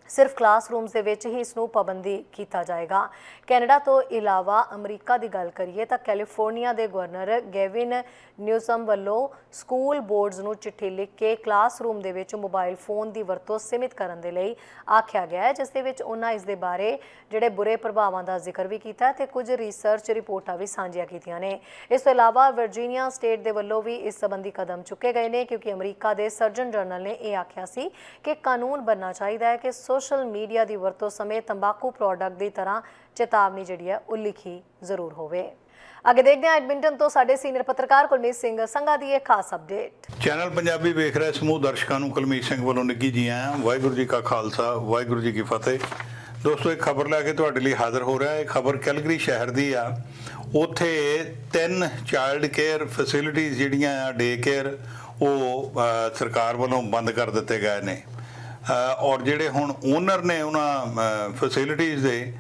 ਸਿਰਫ ਕਲਾਸਰੂਮਸ ਦੇ ਵਿੱਚ ਹੀ ਇਸ ਨੂੰ ਪਾਬੰਦੀ ਕੀਤਾ ਜਾਏਗਾ। ਕੈਨੇਡਾ ਤੋਂ ਇਲਾਵਾ ਅਮਰੀਕਾ ਦੀ ਗੱਲ ਕਰੀਏ ਤਾਂ ਕੈਲੀਫੋਰਨੀਆ ਦੇ ਗਵਰਨਰ ਗੈਵਿਨ ਨਿਊਸਮ ਵੱਲੋਂ ਸਕੂਲ ਬੋਰਡਸ ਨੂੰ ਚਿੱਠੀ ਲਿਖ ਕੇ ਕਲਾਸਰੂਮ ਦੇ ਵਿੱਚ ਮੋਬਾਈਲ ਫੋਨ ਦੀ ਵਰਤੋਂ ਸੀਮਿਤ ਕਰਨ ਦੇ ਲਈ ਆਖਿਆ ਗਿਆ ਹੈ, ਜਿਸ ਦੇ ਵਿੱਚ ਉਹਨਾਂ ਇਸ ਦੇ ਬਾਰੇ ਜਿਹੜੇ ਬੁਰੇ ਪ੍ਰਭਾਵਾਂ ਦਾ ਜ਼ਿਕਰ ਵੀ ਕੀਤਾ ਹੈ ਤੇ ਕੁਝ ਰਿਸਰਚ ਰਿਪੋਰਟਾਂ ਵੀ ਸਾਂਝੀਆਂ ਕੀਤੀਆਂ ਨੇ। ਇਸ ਤੋਂ ਇਲਾਵਾ ਵਰਜੀਨੀਆ ਸਟੇਟ ਦੇ ਵੱਲੋਂ ਵੀ ਇਸ ਸੰਬੰਧੀ ਕਦਮ ਚੁੱਕੇ ਗਏ ਨੇ, ਕਿਉਂਕਿ ਅਮਰੀਕਾ ਦੇ ਸਰਜਨ ਜਨਰਲ ਨੇ ਇਹ ਆਖਿਆ ਸੀ ਕਿ ਕਾਨੂੰਨ ਬਣਨਾ ਚਾਹੀਦਾ ਹੈ ਕਿ ਸੋਸ਼ਲ ਮੀਡੀਆ ਦੀ ਵਰਤੋਂ ਸਮੇਂ ਤੰਬਾਕੂ ਪ੍ਰੋਡਕਟ ਦੀ ਤਰ੍ਹਾਂ ਚੇਤਾਵਨੀ ਜਿਹੜੀ ਹੈ ਉਹ ਲਿਖੀ ਜ਼ਰੂਰ ਹੋਵੇ। ਅੱਗੇ ਦੇਖਦੇ ਹਾਂ ਐਡਮਿੰਟਨ ਤੋਂ ਸਾਡੇ ਸੀਨੀਅਰ ਪੱਤਰਕਾਰ ਕੁਲਮੀਤ ਸਿੰਘ ਸੰਘਾ ਦੀ ਇਹ ਖਾਸ ਅਪਡੇਟ ਚੈਨਲ ਪੰਜਾਬੀ ਵੇਖ ਰਹੇ ਸਮੂਹ ਦਰਸ਼ਕਾਂ ਨੂੰ ਕੁਲਮੀਤ ਸਿੰਘ ਵੱਲੋਂ ਨਿੱਘੀ ਜੀ ਆਇਆਂ। ਵਾਹਿਗੁਰੂ ਜੀ ਕਾ ਖਾਲਸਾ, ਵਾਹਿਗੁਰੂ ਜੀ ਕੀ ਫਤਿਹ। ਦੋਸਤੋ, ਇੱਕ ਖਬਰ ਲੈ ਕੇ ਤੁਹਾਡੇ ਲਈ ਹਾਜ਼ਰ ਹੋ ਰਿਹਾ ਹੈ। ਇਹ ਖਬਰ ਕੈਲਗਰੀ ਸ਼ਹਿਰ ਦੀ ਆ। ਉੱਥੇ ਤਿੰਨ ਚਾਈਲਡ ਕੇਅਰ ਫੈਸਿਲਿਟੀਆਂ ਜਿਹੜੀਆਂ ਆ ਡੇ ਕੇਅਰ ਉਹ ਸਰਕਾਰ ਵੱਲੋਂ ਬੰਦ ਕਰ ਦਿੱਤੇ ਗਏ ਨੇ। ਔਰ ਜਿਹੜੇ ਹੁਣ ਓਨਰ ਨੇ ਉਹਨਾਂ ਫੈਸਿਲਿਟੀਜ਼ ਦੇ,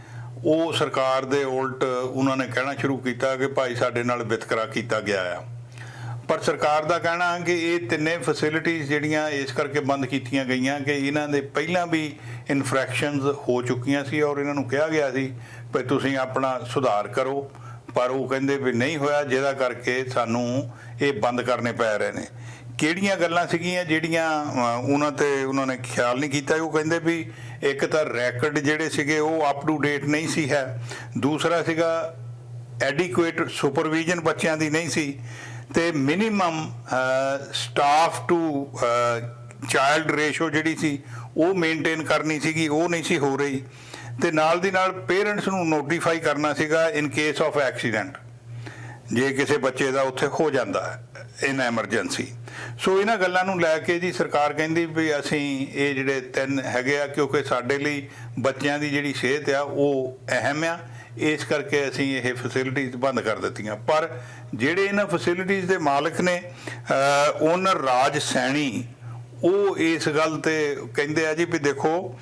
ਉਹ ਸਰਕਾਰ ਦੇ ਉਲਟ ਉਹਨਾਂ ਨੇ ਕਹਿਣਾ ਸ਼ੁਰੂ ਕੀਤਾ ਕਿ ਭਾਈ ਸਾਡੇ ਨਾਲ ਵਿਤਕਰਾ ਕੀਤਾ ਗਿਆ ਆ। ਪਰ ਸਰਕਾਰ ਦਾ ਕਹਿਣਾ ਕਿ ਇਹ ਤਿੰਨੇ ਫੈਸਿਲਿਟੀਆਂ ਜਿਹੜੀਆਂ ਇਸ ਕਰਕੇ ਬੰਦ ਕੀਤੀਆਂ ਗਈਆਂ ਕਿ ਇਹਨਾਂ ਦੇ ਪਹਿਲਾਂ ਵੀ ਇਨਫਰੈਕਸ਼ਨਸ ਹੋ ਚੁੱਕੀਆਂ ਸੀ ਔਰ ਇਹਨਾਂ ਨੂੰ ਕਿਹਾ ਗਿਆ ਸੀ ਕਿ ਤੁਸੀਂ ਆਪਣਾ ਸੁਧਾਰ ਕਰੋ, ਪਰ ਉਹ ਕਹਿੰਦੇ ਵੀ ਨਹੀਂ ਹੋਇਆ, ਜਿਹਦਾ ਕਰਕੇ ਸਾਨੂੰ ਇਹ ਬੰਦ ਕਰਨੇ ਪੈ ਰਹੇ ਨੇ। ਕਿਹੜੀਆਂ ਗੱਲਾਂ ਸੀਗੀਆਂ ਜਿਹੜੀਆਂ ਉਹਨਾਂ ਤੇ ਉਹਨਾਂ ਨੇ ਖਿਆਲ ਨਹੀਂ ਕੀਤਾ? ਉਹ ਕਹਿੰਦੇ ਵੀ ਇੱਕ ਤਾਂ ਰੈਕਡ ਜਿਹੜੇ ਸੀਗੇ ਉਹ ਅਪ ਟੂ ਡੇਟ ਨਹੀਂ ਸੀ ਹੈ। ਦੂਸਰਾ ਸੀਗਾ ਐਡਿਕੁਏਟ ਸੁਪਰਵੀਜ਼ਨ ਬੱਚਿਆਂ ਦੀ ਨਹੀਂ ਸੀ। ਤੇ minimum staff to child ratio ਜਿਹੜੀ ਸੀ, ਉਹ ਮੇਨਟੇਨ ਕਰਨੀ ਸੀਗੀ, ਉਹ ਨਹੀਂ ਸੀ ਹੋ ਰਹੀ। ਤੇ ਨਾਲ ਦੀ ਨਾਲ ਪੇਰੈਂਟਸ ਨੂੰ ਨੋਟੀਫਾਈ ਕਰਨਾ ਸੀਗਾ ਇਨ ਕੇਸ ਆਫ ਐਕਸੀਡੈਂਟ ਜੇ ਕਿਸੇ ਬੱਚੇ ਦਾ ਉੱਥੇ ਹੋ ਜਾਂਦਾ ਹੈ। ਇਨ ਐਮਰਜੈਂਸੀ ਸੋ ਇਹਨਾਂ ਗੱਲਾਂ ਨੂੰ ਲੈ ਕੇ ਜੀ ਸਰਕਾਰ ਕਹਿੰਦੀ ਵੀ ਅਸੀਂ ਇਹ ਜਿਹੜੇ ਤਿੰਨ ਹੈਗੇ ਆ, ਕਿਉਂਕਿ ਸਾਡੇ ਲਈ ਬੱਚਿਆਂ ਦੀ ਜਿਹੜੀ ਸਿਹਤ ਆ, ਉਹ ਅਹਿਮ ਆ। ਇਸ ਕਰਕੇ ਅਸੀਂ ਇਹ ਫੈਸਿਲਿਟੀਜ਼ ਬੰਦ ਕਰ ਦਿੱਤੀਆਂ। ਪਰ ਜਿਹੜੇ ਇਹਨਾਂ ਫੈਸਿਲਿਟੀਜ਼ ਦੇ ਮਾਲਕ ਨੇ ਓਨਰ ਰਾਜ ਸੈਣੀ, ਉਹ ਇਸ ਗੱਲ ਤੇ ਕਹਿੰਦੇ ਆ ਜੀ ਵੀ ਦੇਖੋ,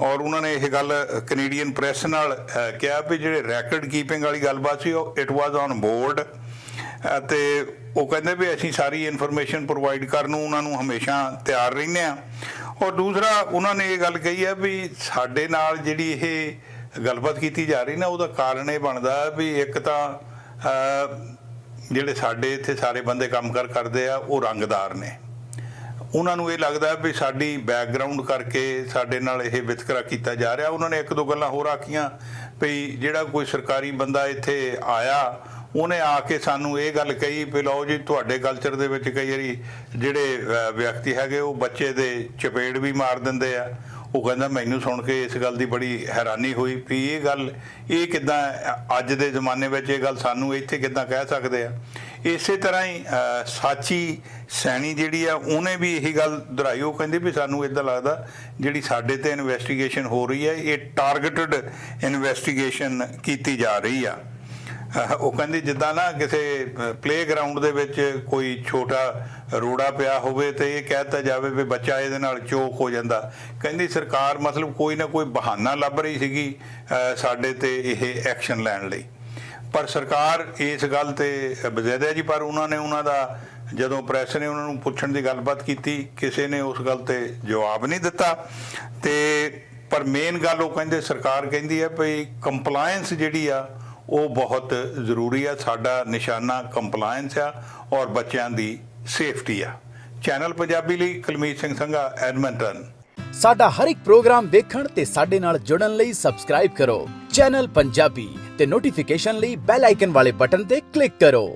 ਔਰ ਉਹਨਾਂ ਨੇ ਇਹ ਗੱਲ ਕੈਨੇਡੀਅਨ ਪ੍ਰੈਸ ਨਾਲ ਕਿਹਾ ਵੀ ਜਿਹੜੇ ਰੈਕਡ ਕੀਪਿੰਗ ਵਾਲੀ ਗੱਲਬਾਤ ਸੀ, ਉਹ ਇਟ ਵਾਸ ਔਨ ਬੋਰਡ ਅਤੇ ਉਹ ਕਹਿੰਦੇ ਵੀ ਅਸੀਂ ਸਾਰੀ ਇਨਫੋਰਮੇਸ਼ਨ ਪ੍ਰੋਵਾਈਡ ਕਰਨ ਨੂੰ ਉਹਨਾਂ ਨੂੰ ਹਮੇਸ਼ਾ ਤਿਆਰ ਰਹਿੰਦੇ ਆ ਔਰ ਦੂਸਰਾ, ਉਹਨਾਂ ਨੇ ਇਹ ਗੱਲ ਕਹੀ ਹੈ ਵੀ ਸਾਡੇ ਨਾਲ ਜਿਹੜੀ ਇਹ ਗੱਲਬਾਤ ਕੀਤੀ ਜਾ ਰਹੀ ਨਾ, ਉਹਦਾ ਕਾਰਨ ਇਹ ਬਣਦਾ ਵੀ ਇੱਕ ਤਾਂ ਜਿਹੜੇ ਸਾਡੇ ਇੱਥੇ ਸਾਰੇ ਬੰਦੇ ਕੰਮ ਕਰ ਕਰਦੇ ਆ, ਉਹ ਰੰਗਦਾਰ ਨੇ। ਉਹਨਾਂ ਨੂੰ ਇਹ ਲੱਗਦਾ ਵੀ ਸਾਡੀ ਬੈਕਗ੍ਰਾਉਂਡ ਕਰਕੇ ਸਾਡੇ ਨਾਲ ਇਹ ਵਿਤਕਰਾ ਕੀਤਾ ਜਾ ਰਿਹਾ। ਉਹਨਾਂ ਨੇ ਇੱਕ ਦੋ ਗੱਲਾਂ ਹੋਰ ਆਖੀਆਂ ਵੀ ਜਿਹੜਾ ਕੋਈ ਸਰਕਾਰੀ ਬੰਦਾ ਇੱਥੇ ਆਇਆ ਉਹਨੇ ਆ ਕੇ ਸਾਨੂੰ ਇਹ ਗੱਲ ਕਹੀ ਵੀ ਲਓ ਜੀ, ਤੁਹਾਡੇ ਕਲਚਰ ਦੇ ਵਿੱਚ ਕਈ ਵਾਰੀ ਜਿਹੜੇ ਵਿਅਕਤੀ ਹੈਗੇ, ਉਹ ਬੱਚੇ ਦੇ ਚਪੇੜ ਵੀ ਮਾਰ ਦਿੰਦੇ ਆ। ਉਹ ਕਹਿੰਦਾ, ਮੈਨੂੰ ਸੁਣ ਕੇ ਇਸ ਗੱਲ ਦੀ ਬੜੀ ਹੈਰਾਨੀ ਹੋਈ ਵੀ ਇਹ ਗੱਲ, ਇਹ ਕਿਦਾਂ ਅੱਜ ਦੇ ਜ਼ਮਾਨੇ ਵਿੱਚ ਇਹ ਗੱਲ ਸਾਨੂੰ ਇੱਥੇ ਕਿਦਾਂ ਕਹਿ ਸਕਦੇ ਆ? ਇਸੇ ਤਰ੍ਹਾਂ ਹੀ ਸਾਚੀ ਸੈਣੀ ਜਿਹੜੀ ਆ, ਉਹਨੇ ਵੀ ਇਹੀ ਗੱਲ ਦੁਹਰਾਈ। ਉਹ ਕਹਿੰਦੀ ਵੀ ਸਾਨੂੰ ਇਦਾਂ ਲੱਗਦਾ, ਜਿਹੜੀ ਸਾਡੇ ਤੇ ਇਨਵੈਸਟੀਗੇਸ਼ਨ ਹੋ ਰਹੀ ਹੈ, ਇਹ ਟਾਰਗੇਟਡ ਇਨਵੈਸਟੀਗੇਸ਼ਨ ਕੀਤੀ ਜਾ ਰਹੀ ਆ। ਉਹ ਕਹਿੰਦੀ ਜਿੱਦਾਂ ਨਾ ਕਿਸੇ ਪਲੇਗਰਾਉਂਡ ਦੇ ਵਿੱਚ ਕੋਈ ਛੋਟਾ ਰੋੜਾ ਪਿਆ ਹੋਵੇ ਤੇ ਇਹ ਕਹਿਤਾ ਜਾਵੇ ਵੀ ਬੱਚਾ ਇਹਦੇ ਨਾਲ ਚੋਕ ਹੋ ਜਾਂਦਾ। ਕਹਿੰਦੀ ਸਰਕਾਰ ਮਤਲਬ ਕੋਈ ਨਾ ਕੋਈ ਬਹਾਨਾ ਲੱਭ ਰਹੀ ਸੀਗੀ ਸਾਡੇ ਤੇ ਇਹ ਐਕਸ਼ਨ ਲੈਣ ਲਈ। ਪਰ ਸਰਕਾਰ ਇਸ ਗੱਲ ਤੇ ਬਜ਼ੈਦਾ ਜੀ, ਪਰ ਉਹਨਾਂ ਨੇ ਉਹਨਾਂ ਦਾ, ਜਦੋਂ ਪ੍ਰੈਸ ਨੇ ਉਹਨਾਂ ਨੂੰ ਪੁੱਛਣ ਦੀ ਗੱਲਬਾਤ ਕੀਤੀ, ਕਿਸੇ ਨੇ ਉਸ ਗੱਲ ਤੇ ਜਵਾਬ ਨਹੀਂ ਦਿੱਤਾ। ਤੇ ਪਰ ਮੇਨ ਗੱਲ ਉਹ ਕਹਿੰਦੇ, ਸਰਕਾਰ ਕਹਿੰਦੀ ਹੈ ਭਈ ਕੰਪਲਾਈਂਸ ਜਿਹੜੀ ਆ ਉਹ ਬਹੁਤ ਜ਼ਰੂਰੀ ਆ। ਸਾਡਾ ਨਿਸ਼ਾਨਾ ਕੰਪਲਾਈਂਸ ਆ ਔਰ ਬੱਚਿਆਂ ਦੀ ਸੇਫਟੀ ਆ। ਚੈਨਲ ਪੰਜਾਬੀ ਲਈ ਕੁਲਮੀਤ ਸਿੰਘ ਸੰਘਾ ਐਡਮੰਟਨ ਸਾਡਾ ਹਰ ਇੱਕ ਪ੍ਰੋਗਰਾਮ ਦੇਖਣ ਤੇ ਸਾਡੇ ਨਾਲ ਜੁੜਨ ਲਈ ਸਬਸਕ੍ਰਾਈਬ ਕਰੋ। ਚੈਨਲ ਪੰਜਾਬੀ ਤੇ ਨੋਟੀਫਿਕੇਸ਼ਨ ਲਈ ਬੈਲ ਆਈਕਨ ਵਾਲੇ ਬਟਨ ਤੇ ਕਲਿੱਕ ਕਰੋ।